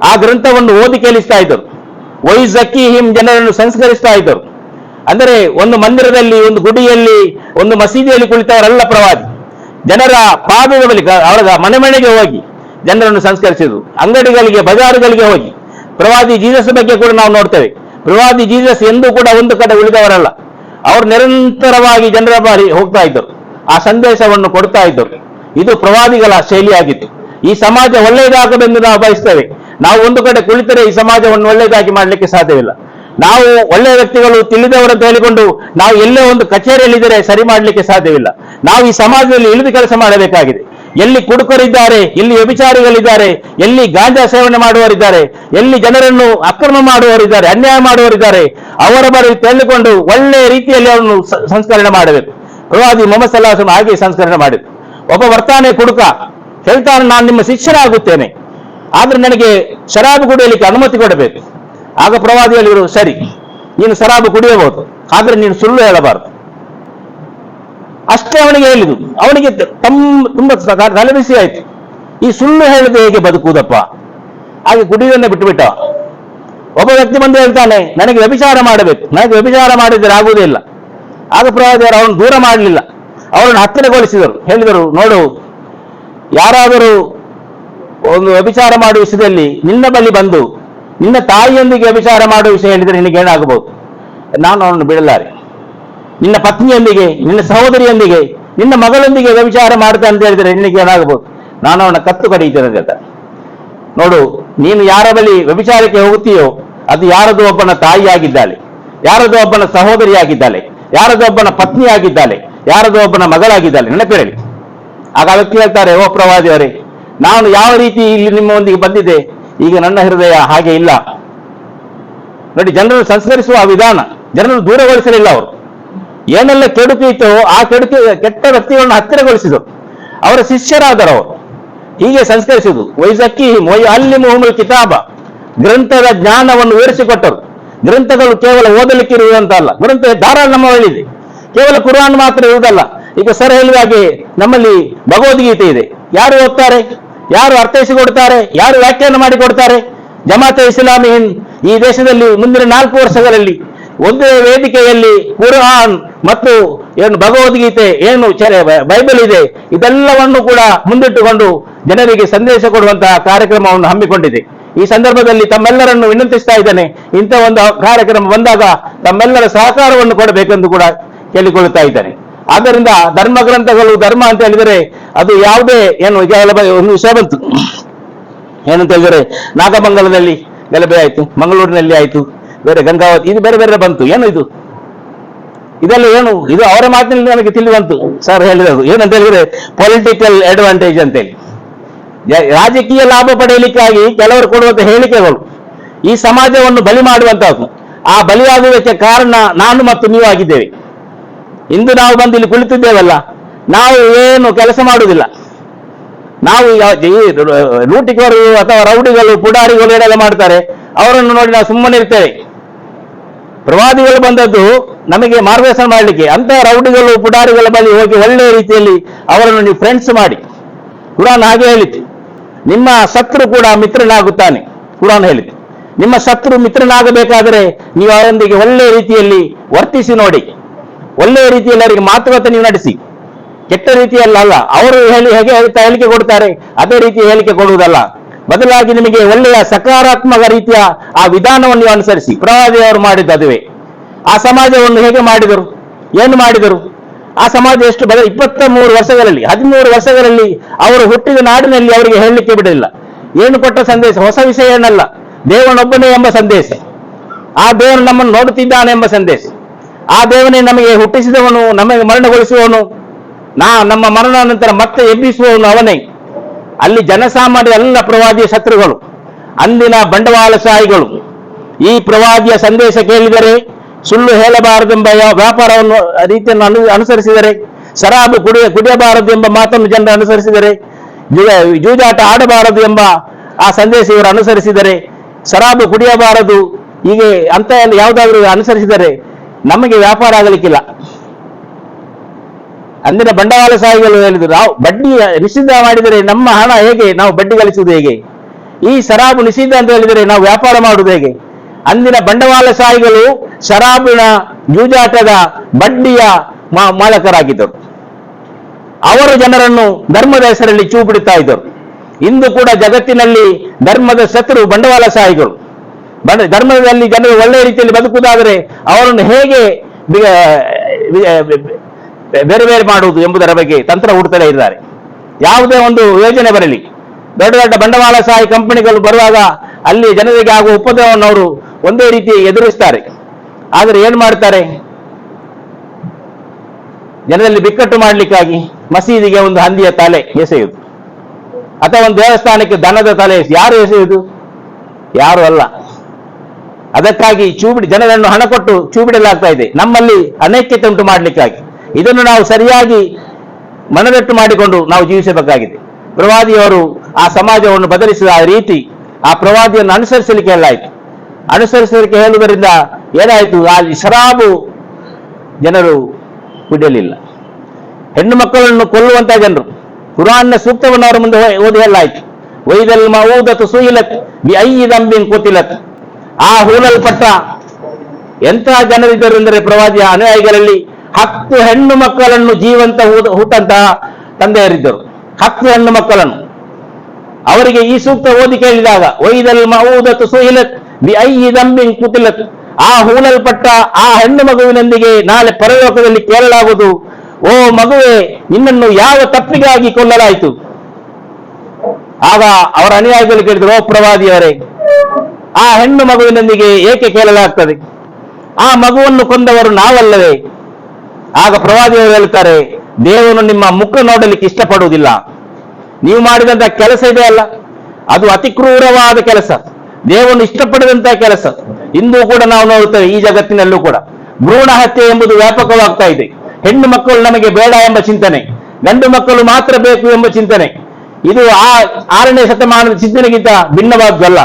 ಆ ಗ್ರಂಥವನ್ನು ಓದಿ ಕೇಳಿಸ್ತಾ ಇದ್ದರು. ವೈಜಕಿಹಿಂ ಜನರನ್ನು ಸಂಸ್ಕರಿಸ್ತಾ ಇದ್ದರು. ಅಂದರೆ ಒಂದು ಮಂದಿರದಲ್ಲಿ, ಒಂದು ಗುಡಿಯಲ್ಲಿ, ಒಂದು ಮಸೀದಿಯಲ್ಲಿ ಕುಳಿತವರಲ್ಲ ಪ್ರವಾದಿ. ಜನರ ಪಾದದ ಬಳಿ ಅವರ ಮನೆ ಮನೆಗೆ ಹೋಗಿ ಜನರನ್ನು ಸಂಸ್ಕರಿಸಿದರು. ಅಂಗಡಿಗಳಿಗೆ, ಬಜಾರುಗಳಿಗೆ ಹೋಗಿ. ಪ್ರವಾದಿ ಜೀಸಸ್ ಬಗ್ಗೆ ಕೂಡ ನಾವು ನೋಡ್ತೇವೆ. ಪ್ರವಾದಿ ಜೀಸಸ್ ಎಂದೂ ಕೂಡ ಒಂದು ಕಡೆ ಉಳಿದವರಲ್ಲ. ಅವರು ನಿರಂತರವಾಗಿ ಜನರ ಬಾರಿ ಹೋಗ್ತಾ ಇದ್ದರು. ಆ ಸಂದೇಶವನ್ನು ಕೊಡ್ತಾ ಇದ್ದರು. ಇದು ಪ್ರವಾದಿಗಳ ಶೈಲಿಯಾಗಿತ್ತು. ಈ ಸಮಾಜ ಒಳ್ಳೆಯದಾಗಬೇಕೆಂದು ನಾವು ಬಯಸ್ತೇವೆ. ನಾವು ಒಂದು ಕಡೆ ಕುಳಿತರೆ ಈ ಸಮಾಜವನ್ನು ಒಳ್ಳೆಯದಾಗಿ ಮಾಡಲಿಕ್ಕೆ ಸಾಧ್ಯವಿಲ್ಲ. ನಾವು ಒಳ್ಳೆಯ ವ್ಯಕ್ತಿಗಳು ತಿಳಿದವರಂತ ಹೇಳಿಕೊಂಡು ನಾವು ಎಲ್ಲೇ ಒಂದು ಕಚೇರಿಯಲ್ಲಿದ್ದರೆ ಸರಿ ಮಾಡಲಿಕ್ಕೆ ಸಾಧ್ಯವಿಲ್ಲ. ನಾವು ಈ ಸಮಾಜದಲ್ಲಿ ಇಳಿದು ಕೆಲಸ ಮಾಡಬೇಕಾಗಿದೆ. ಎಲ್ಲಿ ಕುಡುಕರಿದ್ದಾರೆ, ಎಲ್ಲಿ ವ್ಯಭಿಚಾರಿಗಳಿದ್ದಾರೆ, ಎಲ್ಲಿ ಗಾಂಜಾ ಸೇವನೆ ಮಾಡುವವರಿದ್ದಾರೆ, ಎಲ್ಲಿ ಜನರನ್ನು ಅಕ್ರಮ ಮಾಡುವವರಿದ್ದಾರೆ, ಅನ್ಯಾಯ ಮಾಡುವವರಿದ್ದಾರೆ, ಅವರ ಬಳಿ ತೆಗೆದುಕೊಂಡು ಒಳ್ಳೆಯ ರೀತಿಯಲ್ಲಿ ಅವರನ್ನು ಸಂಸ್ಕರಣೆ ಮಾಡಬೇಕು. ಪ್ರವಾದಿ ಮೊಹಮ್ಮದ್ ಆಗಿ ಹಾಗೆ ಸಂಸ್ಕರಣೆ ಮಾಡಿದ್ರು. ಒಬ್ಬ ವರ್ತಾನೆ ಕುಡುಕ ಹೇಳ್ತಾನೆ, ನಾನು ನಿಮ್ಮ ಶಿಷ್ಯನಾಗುತ್ತೇನೆ ಆದ್ರೆ ನನಗೆ ಶರಾಬು ಕುಡಿಯಲಿಕ್ಕೆ ಅನುಮತಿ ಕೊಡಬೇಕು. ಆಗ ಪ್ರವಾದಿ ಹೇಳಿದರು ಸರಿ, ನೀನು ಶರಾಬು ಕುಡಿಯಬಹುದು, ಆದ್ರೆ ನೀನು ಸುಳ್ಳು ಹೇಳಬಾರದು. ಅಷ್ಟೇ ಅವನಿಗೆ ಹೇಳಿದು ಅವನಿಗೆ ತಮ್ಮ ತುಂಬಾ ತಲೆಬಿಸಿ ಆಯ್ತು. ಈ ಸುಳ್ಳು ಹೇಳದೆ ಹೇಗೆ ಬದುಕುವುದಪ್ಪ? ಹಾಗೆ ಕುಡಿಯುವುದನ್ನೇ ಬಿಟ್ಟುಬಿಟ್ಟ. ಒಬ್ಬ ವ್ಯಕ್ತಿ ಬಂದು ಹೇಳ್ತಾನೆ, ನನಗೆ ವ್ಯಭಿಚಾರ ಮಾಡಬೇಕು. ನನಗೆ ವ್ಯಭಿಚಾರ ಮಾಡಿದರೆ ಆಗುವುದೇ ಇಲ್ಲ. ಆಗ ಪ್ರವಾದಿಯವರು ಅವನು ದೂರ ಮಾಡಲಿಲ್ಲ. ಅವರನ್ನು ಹತ್ತಿರಗೊಳಿಸಿದರು. ಹೇಳಿದರು, ನೋಡು, ಯಾರಾದರೂ ಒಂದು ವ್ಯಭಿಚಾರ ಮಾಡುವ ವಿಷಯದಲ್ಲಿ ನಿನ್ನ ಬಳಿ ಬಂದು ನಿನ್ನ ತಾಯಿಯೊಂದಿಗೆ ವ್ಯಭಿಚಾರ ಮಾಡುವ ವಿಷಯ ಹೇಳಿದರೆ ನಿನಗೆ ಏನಾಗಬಹುದು? ನಾನು ಅವನನ್ನು ಬಿಡಲಾರೆ. ನಿನ್ನ ಪತ್ನಿಯೊಂದಿಗೆ, ನಿನ್ನ ಸಹೋದರಿಯೊಂದಿಗೆ, ನಿನ್ನ ಮಗಳೊಂದಿಗೆ ವ್ಯಭಿಚಾರ ಮಾಡುತ್ತೆ ಅಂತ ಹೇಳಿದರೆ ನಿನಗೆ ಏನಾಗಬಹುದು? ನಾನು ಅವನ ಕತ್ತು ಕಡಿಯುತ್ತೇನೆ ಅಂತ ನೋಡು, ನೀನು ಯಾರ ಬಳಿ ವ್ಯಭಿಚಾರಕ್ಕೆ ಹೋಗುತ್ತೀಯೋ, ಅದು ಯಾರದು ಒಬ್ಬನ ತಾಯಿಯಾಗಿದ್ದಾಳೆ, ಯಾರದು ಒಬ್ಬನ ಸಹೋದರಿಯಾಗಿದ್ದಾಳೆ, ಯಾರದು ಒಬ್ಬನ ಪತ್ನಿಯಾಗಿದ್ದಾಳೆ, ಯಾರದು ಒಬ್ಬನ ಮಗಳಾಗಿದ್ದಾಳೆ. ನೆನಪಿರಲಿ. ಆಗ ಅದಕ್ಕೆ ಹೇಳ್ತಾರೆ, ಓ ಪ್ರವಾದಿಯವರೇ ನಾನು ಯಾವ ರೀತಿ ಇಲ್ಲಿ ನಿಮ್ಮೊಂದಿಗೆ ಬಂದಿದೆ? ಈಗ ನನ್ನ ಹೃದಯ ಹಾಗೆ ಇಲ್ಲ. ನೋಡಿ, ಜನರನ್ನು ಸಂಸ್ಕರಿಸುವ ವಿಧಾನ, ಜನರನ್ನು ದೂರಗೊಳಿಸಲಿಲ್ಲ ಅವರು. ಏನೆಲ್ಲ ಕೆಡುಕಿತ್ತೋ ಆ ಕೆಡುಕು, ಕೆಟ್ಟ ವ್ಯಕ್ತಿಗಳನ್ನು ಹತ್ತಿರಗೊಳಿಸಿದರು. ಅವರ ಶಿಷ್ಯರಾದರು ಅವರು. ಹೀಗೆ ಸಂಸ್ಕರಿಸುವುದು ವೈಸಕ್ಕಿ ಅಲ್ಲಿ ಮೊಹಮ್ಮದ್ ಕಿತಾಬ. ಗ್ರಂಥದ ಜ್ಞಾನವನ್ನು ವಿವರಿಸಿಕೊಟ್ಟರು ಗ್ರಂಥಗಳು ಕೇವಲ ಓದಲಿಕ್ಕೆ ಇರುವುದಂತಲ್ಲ ಗ್ರಂಥ ಧಾರಾಳ ನಮ್ಮ ಹೇಳಿದೆ ಕೇವಲ ಕುರಾನ್ ಮಾತ್ರ ಇರುವುದಲ್ಲ. ಈಗ ಸರ್ ಹೇಳುವ ನಮ್ಮಲ್ಲಿ ಭಗವದ್ಗೀತೆ ಇದೆ. ಯಾರು ಓದ್ತಾರೆ? ಯಾರು ಅರ್ಥೈಸಿಕೊಡ್ತಾರೆ ಯಾರು ವ್ಯಾಖ್ಯಾನ ಮಾಡಿಕೊಡ್ತಾರೆ ಜಮಾತೆ ಇಸ್ಲಾಮಿ ಹಿಂದ್ ಈ ದೇಶದಲ್ಲಿ ಮುಂದಿನ ನಾಲ್ಕು ವರ್ಷಗಳಲ್ಲಿ ಒಂದೇ ವೇದಿಕೆಯಲ್ಲಿ ಕುರಾನ್ ಮತ್ತು ಏನು ಭಗವದ್ಗೀತೆ, ಏನು ಬೈಬಲ್ ಇದೆ, ಇದೆಲ್ಲವನ್ನು ಕೂಡ ಮುಂದಿಟ್ಟುಕೊಂಡು ಜನರಿಗೆ ಸಂದೇಶ ಕೊಡುವಂತಹ ಕಾರ್ಯಕ್ರಮವನ್ನು ಹಮ್ಮಿಕೊಂಡಿದೆ. ಈ ಸಂದರ್ಭದಲ್ಲಿ ತಮ್ಮೆಲ್ಲರನ್ನು ವಿನಂತಿಸ್ತಾ ಇದ್ದೇನೆ, ಇಂಥ ಒಂದು ಕಾರ್ಯಕ್ರಮ ಬಂದಾಗ ತಮ್ಮೆಲ್ಲರ ಸಹಕಾರವನ್ನು ಕೊಡಬೇಕೆಂದು ಕೂಡ ಕೇಳಿಕೊಳ್ಳುತ್ತಾ ಇದ್ದೇನೆ. ಆದ್ದರಿಂದ ಧರ್ಮ ಗ್ರಂಥಗಳು ಧರ್ಮ ಅಂತ ಹೇಳಿದರೆ ಅದು ಯಾವುದೇ ಏನು ಒಂದು ವಿಷಯ ಬಂತು. ಏನಂತ ಹೇಳಿದರೆ ನಾಗಮಂಗಲದಲ್ಲಿ ಗಲಭೆ ಆಯಿತು, ಮಂಗಳೂರಿನಲ್ಲಿ ಆಯ್ತು, ಬೇರೆ ಗಂಗಾವತಿ, ಇದು ಬೇರೆ ಬೇರೆ ಬಂತು. ಏನು ಇದು? ಇದೆಲ್ಲ ಏನು? ಇದು ಅವರ ಮಾತಿನಲ್ಲಿ ನನಗೆ ತಿಳಿ ಬಂತು. ಸರ್ ಹೇಳಿದರು ಏನಂತ ಹೇಳಿದ್ರೆ ಪೊಲಿಟಿಕಲ್ ಅಡ್ವಾಂಟೇಜ್ ಅಂತೇಳಿ ರಾಜಕೀಯ ಲಾಭ ಪಡೆಯಲಿಕ್ಕಾಗಿ ಕೆಲವರು ಕೊಡುವಂತ ಹೇಳಿಕೆಗಳು ಈ ಸಮಾಜವನ್ನು ಬಲಿ ಮಾಡುವಂತಹದ್ದು. ಆ ಬಲಿಯಾಗುವುದಕ್ಕೆ ಕಾರಣ ನಾನು ಮತ್ತು ನೀವು ಆಗಿದ್ದೇವೆ. ಇಂದು ನಾವು ಬಂದು ಇಲ್ಲಿ ಕುಳಿತಿದ್ದೇವಲ್ಲ, ನಾವು ಏನು ಕೆಲಸ ಮಾಡುವುದಿಲ್ಲ. ನಾವು ಲೂಟಿಗರು ಅಥವಾ ರೌಡಿಗಳು, ಪುಡಾರಿಗಳು ಏನೆಲ್ಲ ಮಾಡ್ತಾರೆ, ಅವರನ್ನು ನೋಡಿ ನಾವು ಸುಮ್ಮನೆ ಇರ್ತೇವೆ. ಪ್ರವಾದಿಗಳು ಬಂದದ್ದು ನಮಗೆ ಮಾರ್ಗದರ್ಶನ ಮಾಡಲಿಕ್ಕೆ, ಅಂತ ರೌಡಿಗಳು, ಪುಡಾರಿಗಳ ಬಳಿ ಹೋಗಿ ಒಳ್ಳೆಯ ರೀತಿಯಲ್ಲಿ ಅವರನ್ನು ನೀವು ಫ್ರೆಂಡ್ಸ್ ಮಾಡಿ. ಕುರಾನ್ ಹಾಗೆ ಹೇಳಿತು ನಿಮ್ಮ ಶತ್ರು ಕೂಡ ಮಿತ್ರನಾಗುತ್ತಾನೆ, ಕುರಾನ್ ಹೇಳಿದೆ. ನಿಮ್ಮ ಶತ್ರು ಮಿತ್ರನಾಗಬೇಕಾದರೆ ನೀವು ಅವರೊಂದಿಗೆ ಒಳ್ಳೆಯ ರೀತಿಯಲ್ಲಿ ವರ್ತಿಸಿ ನೋಡಿ. ಒಳ್ಳೆಯ ರೀತಿಯಲ್ಲಿ ಅವರಿಗೆ ಮಾತುಕತೆ ನೀವು ನಡೆಸಿ. ಕೆಟ್ಟ ರೀತಿಯಲ್ಲ ಅಲ್ಲ. ಅವರು ಹೇಳಿ ಹೇಗೆ ಹೇಳಿಕೆ ಕೊಡ್ತಾರೆ, ಅದೇ ರೀತಿ ಹೇಳಿಕೆ ಕೊಡುವುದಲ್ಲ. ಬದಲಾಗಿ ನಿಮಗೆ ಒಳ್ಳೆಯ ಸಕಾರಾತ್ಮಕ ರೀತಿಯ ಆ ವಿಧಾನವನ್ನು ನೀವು ಅನುಸರಿಸಿ. ಪ್ರವಾದಿಯವರು ಮಾಡಿದ್ದು ಅದುವೇ. ಆ ಸಮಾಜವನ್ನು ಹೇಗೆ ಮಾಡಿದರು? ಏನು ಮಾಡಿದರು? ಆ ಸಮಾಜ ಎಷ್ಟು ಬದ ಇಪ್ಪತ್ತ ಮೂರು ವರ್ಷಗಳಲ್ಲಿ, ಹದಿಮೂರು ವರ್ಷಗಳಲ್ಲಿ ಅವರು ಹುಟ್ಟಿದ ನಾಡಿನಲ್ಲಿ ಅವರಿಗೆ ಹೇಳಲಿಕ್ಕೆ ಬಿಡಲಿಲ್ಲ. ಏನು ಕೊಟ್ಟ ಸಂದೇಶ? ಹೊಸ ವಿಷಯ ಏನಲ್ಲ. ದೇವನೊಬ್ಬನೇ ಎಂಬ ಸಂದೇಶ. ಆ ದೇವನು ನಮ್ಮನ್ನು ನೋಡುತ್ತಿದ್ದಾನೆ ಎಂಬ ಸಂದೇಶ. ಆ ದೇವನೇ ನಮಗೆ ಹುಟ್ಟಿಸಿದವನು, ನಮಗೆ ಮರಣಗೊಳಿಸುವವನು. ನಾ, ನಮ್ಮ ಮರಣ ನಂತರ ಮತ್ತೆ ಎಬ್ಬಿಸುವವನು ಅವನೇ. ಅಲ್ಲಿ ಜನಸಾಮಾನ್ಯ ಎಲ್ಲ ಪ್ರವಾದಿಯ ಶತ್ರುಗಳು, ಅಂದಿನ ಬಂಡವಾಳಶಾಹಿಗಳು ಈ ಪ್ರವಾದಿಯ ಸಂದೇಶ ಕೇಳಿದರೆ, ಸುಳ್ಳು ಹೇಳಬಾರದೆಂಬ ವ್ಯಾಪಾರವನ್ನು, ರೀತಿಯನ್ನು ಅನು, ಅನುಸರಿಸಿದರೆ, ಶರಾಬು ಕುಡಿಯ ಕುಡಿಯಬಾರದು ಎಂಬ ಮಾತನ್ನು ಜನರು ಅನುಸರಿಸಿದರೆ ಜೂಜಾಟ ಆಡಬಾರದು ಎಂಬ ಆ ಸಂದೇಶ ಇವರು ಅನುಸರಿಸಿದರೆ, ಶರಾಬು ಕುಡಿಯಬಾರದು, ಹೀಗೆ ಅಂತ ಯಾವುದಾದ್ರೂ ಅನುಸರಿಸಿದರೆ ನಮಗೆ ವ್ಯಾಪಾರ ಆಗಲಿಕ್ಕಿಲ್ಲ. ಅಂದಿನ ಬಂಡವಾಳಶಾಹಿಗಳು ಹೇಳಿದ್ರು ನಾವು ಬಡ್ಡಿ ನಿಷಿದ್ಧ ಮಾಡಿದರೆ ನಮ್ಮ ಹಣ ಹೇಗೆ? ನಾವು ಬಡ್ಡಿ ಗಳಿಸುವುದು ಹೇಗೆ? ಈ ಶರಾಬು ನಿಷಿದ್ಧ ಅಂತ ಹೇಳಿದರೆ ನಾವು ವ್ಯಾಪಾರ ಮಾಡುವುದು ಹೇಗೆ? ಅಂದಿನ ಬಂಡವಾಳ ಬಂಡವಾಳಶಾಹಿಗಳು ಶರಾಬಿನ ಜೂಜಾಟದ ಬಡ್ಡಿಯ ಮಾಲಕರಾಗಿದ್ದರು. ಅವರು ಜನರನ್ನು ಧರ್ಮದ ಹೆಸರಲ್ಲಿ ಚೂ ಬಿಡುತ್ತಾ ಇದ್ದರು. ಇಂದು ಕೂಡ ಜಗತ್ತಿನಲ್ಲಿ ಧರ್ಮದ ಶತ್ರು ಬಂಡವಾಳಶಾಹಿಗಳು ಬಂಡ ಧರ್ಮದಲ್ಲಿ ಜನರು ಒಳ್ಳೆಯ ರೀತಿಯಲ್ಲಿ ಬದುಕುವುದಾದರೆ ಅವರನ್ನು ಹೇಗೆ ಬೇರೆ ಬೇರೆ ಮಾಡುವುದು ಎಂಬುದರ ಬಗ್ಗೆ ತಂತ್ರ ಹುಡುತ್ತಲೇ ಇದ್ದಾರೆ. ಯಾವುದೇ ಒಂದು ಯೋಜನೆ ಬರಲಿ, ದೊಡ್ಡ ದೊಡ್ಡ ಬಂಡವಾಳಶಾಹಿ ಕಂಪನಿಗಳು ಬರುವಾಗ ಅಲ್ಲಿ ಜನರಿಗೆ ಆಗುವ ಉಪದ್ರವವನ್ನು ಅವರು ಒಂದೇ ರೀತಿ ಎದುರಿಸ್ತಾರೆ. ಆದರೆ ಏನು ಮಾಡ್ತಾರೆ? ಜನರಲ್ಲಿ ಬಿಕ್ಕಟ್ಟು ಮಾಡಲಿಕ್ಕಾಗಿ ಮಸೀದಿಗೆ ಒಂದು ಹಂದಿಯ ತಲೆ ಎಸೆಯುವುದು. ಅಥವಾ ಒಂದು ದೇವಸ್ಥಾನಕ್ಕೆ ದನದ ತಲೆ ಯಾರು ಎಸೆಯುವುದು. ಯಾರು ಅಲ್ಲ. ಅದಕ್ಕಾಗಿ ಚೂಬಿಡಿ ಜನರನ್ನು ಹಣ ಕೊಟ್ಟು ಚೂಬಿಡಲಾಗ್ತಾ ಇದೆ. ನಮ್ಮಲ್ಲಿ ಅನೈಕ್ಯತೆ ಉಂಟು ಮಾಡಲಿಕ್ಕಾಗಿ. ಇದನ್ನು ನಾವು ಸರಿಯಾಗಿ ಮನದಟ್ಟು ಮಾಡಿಕೊಂಡು ನಾವು ಜೀವಿಸಬೇಕಾಗಿದೆ. ಪ್ರವಾದಿಯವರು ಆ ಸಮಾಜವನ್ನು ಬದಲಿಸಿದ ರೀತಿ ಆ ಪ್ರವಾದಿಯನ್ನು ಅನುಸರಿಸಲಿಕ್ಕೆ ಹೇಳಾಯಿತು ಅನುಸರಿಸಲಿಕ್ಕೆ ಹೇಳುವುದರಿಂದ ಏನಾಯಿತು? ಅಲ್ಲಿ ಶರಾಬು ಜನರು ಕುಡಿಯಲಿಲ್ಲ. ಹೆಣ್ಣು ಮಕ್ಕಳನ್ನು ಕೊಲ್ಲುವಂತ ಜನರು, ಕುರಾನ್ನ ಸೂಕ್ತವನ್ನು ಅವರ ಮುಂದೆ ಓದಿ ಹೇಳಲಾಯಿತು ವೈದಲ್ ಮೌದತು ಸುಯಿಲತ್ ಐ ದಂಬಿನ್ ಕೂತಿಲತ್. ಆ ಹೂಲಲ್ಪಟ್ಟ ಎಂತಹ ಜನರಿದ್ದರು ಎಂದರೆ ಪ್ರವಾದಿಯ ಅನುಯಾಯಿಗಳಲ್ಲಿ ಹತ್ತು ಹೆಣ್ಣು ಮಕ್ಕಳನ್ನು ಜೀವಂತ ಹುಟ್ಟಂತಹ ತಂದೆಯರಿದ್ದರು. ಹತ್ತು ಹೆಣ್ಣು ಮಕ್ಕಳನ್ನು. ಅವರಿಗೆ ಈ ಸೂಕ್ತ ಓದಿ ಕೇಳಿದಾಗ, ವೈದಲ್ ಮಹೂದತ್ ಸುಹಿಲತ್ ದಂಬಿಂಗ್ ಕುತಿಲತ್. ಆ ಹೂಳಲ್ಪಟ್ಟ ಆ ಹೆಣ್ಣು ಮಗುವಿನೊಂದಿಗೆ ನಾಳೆ ಪರಲೋಕದಲ್ಲಿ ಕೇಳಲಾಗುವುದು. ಓ ಮಗುವೆ, ನಿನ್ನನ್ನು ಯಾವ ತಪ್ಪಿಗಾಗಿ ಕೊಲ್ಲಲಾಯಿತು? ಆಗ ಅವರ ಅನುಯಾಯಿಗಳು ಕೇಳಿದ್ರು, ಓ ಪ್ರವಾದಿಯವರೇ ಆ ಹೆಣ್ಣು ಮಗುವಿನೊಂದಿಗೆ ಏಕೆ ಕೇಳಲಾಗ್ತದೆ? ಆ ಮಗುವನ್ನು ಕೊಂದವರು ನಾವಲ್ಲವೇ? ಆಗ ಪ್ರವಾದಿಯವರು ಹೇಳ್ತಾರೆ, ದೇವನು ನಿಮ್ಮ ಮುಖ ನೋಡಲಿಕ್ಕೆ ಇಷ್ಟಪಡುವುದಿಲ್ಲ. ನೀವು ಮಾಡಿದಂತ ಕೆಲಸ ಇದೆ ಅಲ್ಲ? ಅದು ಅತಿ ಕ್ರೂರವಾದ ಕೆಲಸ. ದೇವನು ಇಷ್ಟಪಡದಂತಹ ಕೆಲಸ. ಇಂದು ಕೂಡ ನಾವು ನೋಡುತ್ತೇವೆ, ಈ ಜಗತ್ತಿನಲ್ಲೂ ಕೂಡ. ಭ್ರೂಣ ಹತ್ಯೆ ಎಂಬುದು ವ್ಯಾಪಕವಾಗ್ತಾ ಇದೆ. ಹೆಣ್ಣು ಮಕ್ಕಳು ನಮಗೆ ಬೇಡ ಎಂಬ ಚಿಂತನೆ. ಗಂಡು ಮಕ್ಕಳು ಮಾತ್ರ ಬೇಕು ಎಂಬ ಚಿಂತನೆ. ಇದು ಆ ಆರನೇ ಶತಮಾನದ ಚಿಂತನೆಗಿಂತ ಭಿನ್ನವಾದ್ದಲ್ಲ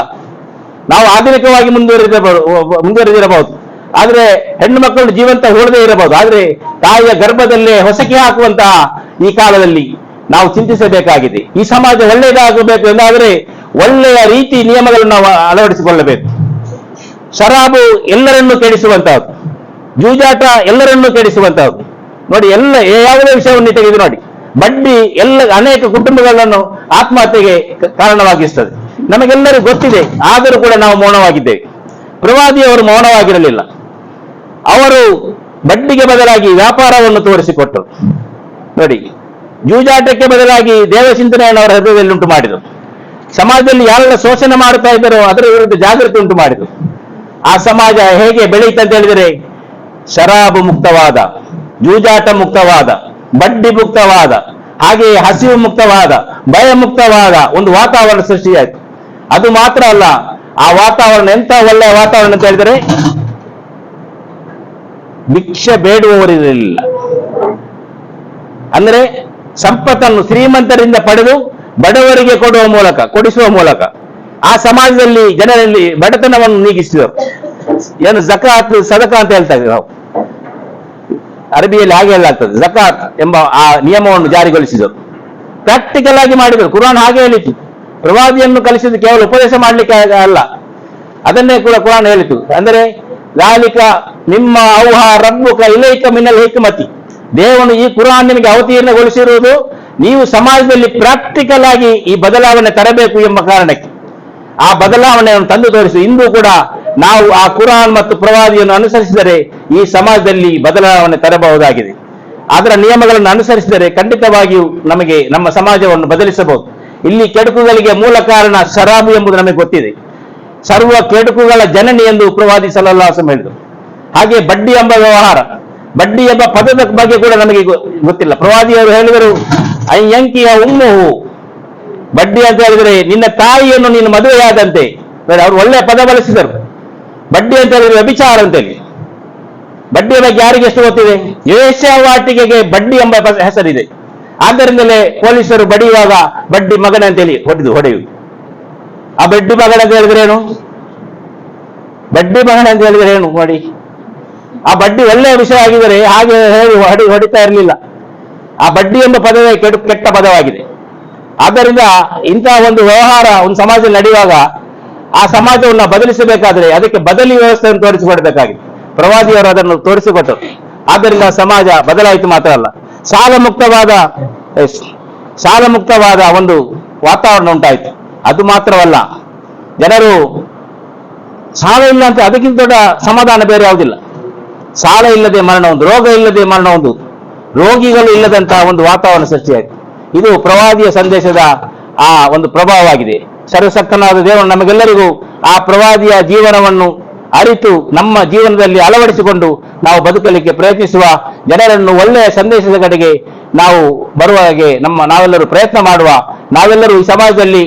ನಾವು ಆಧುನಿಕವಾಗಿ ಮುಂದುವರಿದಿರಬಹುದು ಮುಂದುವರಿದಿರಬಹುದು. ಆದ್ರೆ ಹೆಣ್ಣು ಮಕ್ಕಳು ಜೀವಂತ ಹೋಳದೇ ಇರಬಹುದು. ಆದ್ರೆ ತಾಯಿಯ ಗರ್ಭದಲ್ಲೇ ಹೊಸಕಿ ಹಾಕುವಂತಹ ಈ ಕಾಲದಲ್ಲಿ ನಾವು ಚಿಂತಿಸಬೇಕಾಗಿದೆ. ಈ ಸಮಾಜ ಒಳ್ಳೆಯದಾಗಬೇಕು ಎಂದಾದರೆ ಒಳ್ಳೆಯ ರೀತಿ ನಿಯಮಗಳನ್ನು ನಾವು ಅಳವಡಿಸಿಕೊಳ್ಳಬೇಕು. ಶರಾಬು ಎಲ್ಲರನ್ನೂ ಕೆಡಿಸುವಂತಹದ್ದು. ಜೂಜಾಟ ಎಲ್ಲರನ್ನೂ ಕೆಡಿಸುವಂತಹದ್ದು. ನೋಡಿ, ಎಲ್ಲ ಯಾವುದೇ ವಿಷಯವನ್ನು ತೆಗೆದು ನೋಡಿ. ಬಡ್ಡಿ ಎಲ್ಲ ಅನೇಕ ಕುಟುಂಬಗಳನ್ನು ಆತ್ಮಹತ್ಯೆಗೆ ಕಾರಣವಾಗಿಸ್ತದೆ. ನಮಗೆಲ್ಲರಿಗೂ ಗೊತ್ತಿದೆ, ಆದರೂ ಕೂಡ ನಾವು ಮೌನವಾಗಿದ್ದೇವೆ. ಪ್ರವಾದಿಯವರು ಮೌನವಾಗಿರಲಿಲ್ಲ. ಅವರು ಬಡ್ಡಿಗೆ ಬದಲಾಗಿ ವ್ಯಾಪಾರವನ್ನು ತೋರಿಸಿಕೊಟ್ಟರು. ನೋಡಿ, ಜೂಜಾಟಕ್ಕೆ ಬದಲಾಗಿ ದೇವಚಿಂತನೆಯನ್ನು ಅವರ ಹೃದಯದಲ್ಲಿ ಉಂಟು ಮಾಡಿದರು. ಸಮಾಜದಲ್ಲಿ ಯಾರೆಲ್ಲ ಶೋಷಣೆ ಮಾಡುತ್ತಾ ಇದ್ದಾರೋ, ಅದರ ವಿರುದ್ಧ ಜಾಗೃತಿ ಉಂಟು ಮಾಡಿದರು. ಆ ಸಮಾಜ ಹೇಗೆ ಬೆಳೆಯಿತಂತ ಹೇಳಿದರೆ, ಶರಾಬು ಮುಕ್ತವಾದ, ಜೂಜಾಟ ಮುಕ್ತವಾದ, ಬಡ್ಡಿ ಮುಕ್ತವಾದ, ಹಾಗೆಯೇ ಹಸಿವು ಮುಕ್ತವಾದ, ಭಯ ಮುಕ್ತವಾದ ಒಂದು ವಾತಾವರಣ ಸೃಷ್ಟಿಯಾಯಿತು. ಅದು ಮಾತ್ರ ಅಲ್ಲ, ಆ ವಾತಾವರಣ ಎಂತ ಒಳ್ಳೆಯ ವಾತಾವರಣ ಅಂತ ಹೇಳಿದರೆ, ಭಿಕ್ಷೆ ಬೇಡುವವರಿರಲಿಲ್ಲ. ಅಂದ್ರೆ ಸಂಪತ್ತನ್ನು ಶ್ರೀಮಂತರಿಂದ ಪಡೆದು ಬಡವರಿಗೆ ಕೊಡುವ ಮೂಲಕ, ಕೊಡಿಸುವ ಮೂಲಕ, ಆ ಸಮಾಜದಲ್ಲಿ ಜನರಲ್ಲಿ ಬಡತನವನ್ನು ನೀಗಿಸಿದರು. ಏನು ಜಕಾತ್, ಸದಕ ಅಂತ ಹೇಳ್ತಾರೆ ನಾವು. ಅರಬಿಯಲ್ಲಿ ಹಾಗೆ ಹೇಳಲಾಗ್ತದೆ ಜಕಾತ್ ಎಂಬ ಆ ನಿಯಮವನ್ನು ಜಾರಿಗೊಳಿಸಿದರು. ಪ್ರಾಕ್ಟಿಕಲ್ ಆಗಿ ಮಾಡಿದರು, ಕುರಾನ್ ಹಾಗೆ ಹೇಳಿತು ಪ್ರವಾದಿಯನ್ನು ಕಲಿಸಿದ್ದು ಕೇವಲ ಉಪದೇಶ ಮಾಡಲಿಕ್ಕೆ ಅಲ್ಲ. ಅದನ್ನೇ ಕೂಡ ಕುರಾನ್ ಹೇಳಿತು. ಅಂದರೆ ಲಾಲಿಕ ನಿಮ್ಮ ಔಹ ರಬ್ಬುಕ ಇಲೈಕ ಮಿನಲ್ ಹಿಕ್ಮತಿ ದೇವನು ಈ ಕುರಾನ್ ನಿಮಗೆ ಅವತೀರ್ಣಗೊಳಿಸಿರುವುದು, ನೀವು ಸಮಾಜದಲ್ಲಿ ಪ್ರಾಕ್ಟಿಕಲ್ ಆಗಿ ಈ ಬದಲಾವಣೆ ತರಬೇಕು ಎಂಬ ಕಾರಣಕ್ಕೆ. ಆ ಬದಲಾವಣೆಯನ್ನು ತಂದು ತೋರಿಸಿ. ಇಂದು ಕೂಡ ನಾವು ಆ ಕುರಾನ್ ಮತ್ತು ಪ್ರವಾದಿಯನ್ನು ಅನುಸರಿಸಿದರೆ ಈ ಸಮಾಜದಲ್ಲಿ ಬದಲಾವಣೆ ತರಬಹುದಾಗಿದೆ. ಅದರ ನಿಯಮಗಳನ್ನು ಅನುಸರಿಸಿದರೆ ಖಂಡಿತವಾಗಿಯೂ ನಮಗೆ ನಮ್ಮ ಸಮಾಜವನ್ನು ಬದಲಿಸಬಹುದು. ಇಲ್ಲಿ ಕೆಡುಕುಗಳಿಗೆ ಮೂಲ ಕಾರಣ ಶರಾಬು ಎಂಬುದು ನಮಗೆ ಗೊತ್ತಿದೆ. ಸರ್ವ ಕೆಡುಕುಗಳ ಜನನಿ ಎಂದು ಪ್ರವಾದಿ ಸಲಲ್ಲಾಸಂ ಹೇಳಿದರು. ಹಾಗೆ ಬಡ್ಡಿ ಎಂಬ ವ್ಯವಹಾರ, ಬಡ್ಡಿ ಎಂಬ ಪದದ ಬಗ್ಗೆ ಕೂಡ ನಮಗೆ ಗೊತ್ತಿಲ್ಲ. ಪ್ರವಾದಿಯವರು ಹೇಳಿದರು ಅಯ್ಯಂಕಿಯ ಉಮ್ಮುಹು. ಬಡ್ಡಿ ಅಂತ ಹೇಳಿದರೆ, ನಿನ್ನ ತಾಯಿಯನ್ನು ನೀನು ಮದುವೆಯಾದಂತೆ. ಅವರು ಒಳ್ಳೆಯ ಪದ ಬಳಸಿದರು. ಬಡ್ಡಿ ಅಂತ ಹೇಳಿದ್ರೆ ವ್ಯಭಿಚಾರ ಅಂತೇಳಿ ಬಡ್ಡಿಯ ಬಗ್ಗೆ ಯಾರಿಗೆ ಎಷ್ಟು ಗೊತ್ತಿದೆ? ವೇಶ್ಯಾವಾಟಿಕೆಗೆ ಬಡ್ಡಿ ಎಂಬ ಹೆಸರಿದೆ. ಆದ್ದರಿಂದಲೇ ಪೊಲೀಸರು ಬಡಿಯುವಾಗ ಬಡ್ಡಿ ಮಗನ ಅಂತೇಳಿ ಹೊಡೆದು ಹೊಡೆಯುವುದು ಆ ಬಡ್ಡಿ ಮಗನ ಅಂತ ಹೇಳಿದ್ರೆ ಏನು? ಬಡ್ಡಿ ಮಗನ ಅಂತ ಹೇಳಿದ್ರೆ ಏನು ನೋಡಿ? ಆ ಬಡ್ಡಿ ಒಳ್ಳೆಯ ವಿಷಯ ಆಗಿದರೆ ಹಾಗೆ ಹೇಳಿ ಹೊಡಿ, ಹೊಡಿತಾ ಇರಲಿಲ್ಲ. ಆ ಬಡ್ಡಿ ಎಂಬ ಪದವೇ ಕೆಟ್ಟ ಕೆಟ್ಟ ಪದವಾಗಿದೆ. ಆದ್ದರಿಂದ ಇಂತಹ ಒಂದು ವ್ಯವಹಾರ ಒಂದು ಸಮಾಜದಲ್ಲಿ ನಡೆಯುವಾಗ ಆ ಸಮಾಜವನ್ನು ಬದಲಿಸಬೇಕಾದ್ರೆ ಅದಕ್ಕೆ ಬದಲಿ ವ್ಯವಸ್ಥೆಯನ್ನು ತೋರಿಸಿಕೊಡಬೇಕಾಗಿದೆ. ಪ್ರವಾದಿಯವರು ಅದನ್ನು ತೋರಿಸಿಕೊಟ್ಟರು. ಆದ್ದರಿಂದ ಸಮಾಜ ಬದಲಾಯಿತು ಮಾತ್ರ ಅಲ್ಲ. ಸಾಲ ಮುಕ್ತವಾದ ಸಾಲ ಮುಕ್ತವಾದ ಒಂದು ವಾತಾವರಣ ಉಂಟಾಯಿತು. ಅದು ಮಾತ್ರವಲ್ಲ, ಜನರು ಸಾಲ ಇಲ್ಲ ಅಂತ ಅದಕ್ಕಿಂತ ದೊಡ್ಡ ಸಮಾಧಾನ ಬೇರೆ ಯಾವುದಿಲ್ಲ. ಸಾಲ ಇಲ್ಲದೆ ಮರಣ ಒಂದು, ರೋಗ ಇಲ್ಲದೆ ಮರಣ ಒಂದು, ರೋಗಿಗಳು ಇಲ್ಲದಂತಹ ಒಂದು ವಾತಾವರಣ ಸೃಷ್ಟಿಯಾಯಿತು. ಇದು ಪ್ರವಾದಿಯ ಸಂದೇಶದ ಆ ಒಂದು ಪ್ರಭಾವವಾಗಿದೆ. ಸರ್ವಸಕ್ತನಾದ ದೇವರು ನಮಗೆಲ್ಲರಿಗೂ ಆ ಪ್ರವಾದಿಯ ಜೀವನವನ್ನು ಅರಿತು ನಮ್ಮ ಜೀವನದಲ್ಲಿ ಅಳವಡಿಸಿಕೊಂಡು ನಾವು ಬದುಕಲಿಕ್ಕೆ ಪ್ರಯತ್ನಿಸುವ ಜನರನ್ನು ಒಳ್ಳೆಯ ಸಂದೇಶದ ಕಡೆಗೆ ನಾವು ಬರುವ ಹಾಗೆ ನಮ್ಮ ನಾವೆಲ್ಲರೂ ಪ್ರಯತ್ನ ಮಾಡುವ, ನಾವೆಲ್ಲರೂ ಈ ಸಮಾಜದಲ್ಲಿ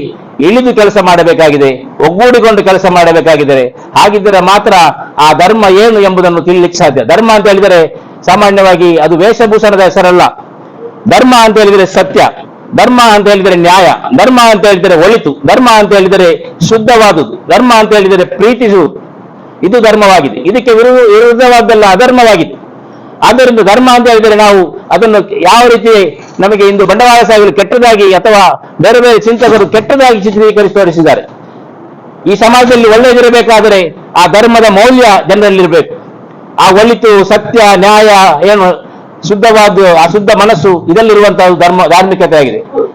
ಇಳಿದು ಕೆಲಸ ಮಾಡಬೇಕಾಗಿದೆ, ಒಗ್ಗೂಡಿಕೊಂಡು ಕೆಲಸ ಮಾಡಬೇಕಾಗಿದ್ದರೆ ಹಾಗಿದ್ದರೆ ಮಾತ್ರ ಆ ಧರ್ಮ ಏನು ಎಂಬುದನ್ನು ತಿಳಿಲಿಕ್ಕೆ ಸಾಧ್ಯ. ಧರ್ಮ ಅಂತ ಹೇಳಿದರೆ ಸಾಮಾನ್ಯವಾಗಿ ಅದು ವೇಷಭೂಷಣದ ಹೆಸರಲ್ಲ. ಧರ್ಮ ಅಂತ ಹೇಳಿದರೆ ಸತ್ಯ, ಧರ್ಮ ಅಂತ ಹೇಳಿದರೆ ನ್ಯಾಯ, ಧರ್ಮ ಅಂತ ಹೇಳಿದರೆ ಒಳಿತು, ಧರ್ಮ ಅಂತ ಹೇಳಿದರೆ ಶುದ್ಧವಾದುದು, ಧರ್ಮ ಅಂತ ಹೇಳಿದರೆ ಪ್ರೀತಿಸುವುದು. ಇದು ಧರ್ಮವಾಗಿದೆ. ಇದಕ್ಕೆ ವಿರುದ್ಧ ವಿರುದ್ಧವಾದ್ದಲ್ಲ ಅಧರ್ಮವಾಗಿದೆ ಆದ್ದರಿಂದ ಧರ್ಮ ಅಂತ ಹೇಳಿದರೆ ನಾವು ಅದನ್ನು ಯಾವ ರೀತಿ ನಮಗೆ ಇಂದು ಬಂಡವಾಳ ಬಂಡವಾಳಶಾಹಿಗಳು ಕೆಟ್ಟದಾಗಿ ಅಥವಾ ಬೇರೆ ಬೇರೆ ಚಿಂತಕರು ಕೆಟ್ಟದಾಗಿ ಚಿತ್ರೀಕರಿಸಿ ತೋರಿಸಿದ್ದಾರೆ ಈ ಸಮಾಜದಲ್ಲಿ ಒಳ್ಳೆಯದಿರಬೇಕಾದರೆ ಆ ಧರ್ಮದ ಮೌಲ್ಯ ಜನರಲ್ಲಿರಬೇಕು. ಆ ಒಳಿತು, ಸತ್ಯ, ನ್ಯಾಯ, ಏನು ಶುದ್ಧವಾದ, ಅಶುದ್ಧ ಶುದ್ಧ ಮನಸ್ಸು ಇದರಲ್ಲಿರುವಂತಹ ಧರ್ಮ ಧಾರ್ಮಿಕತೆ ಆಗಿದೆ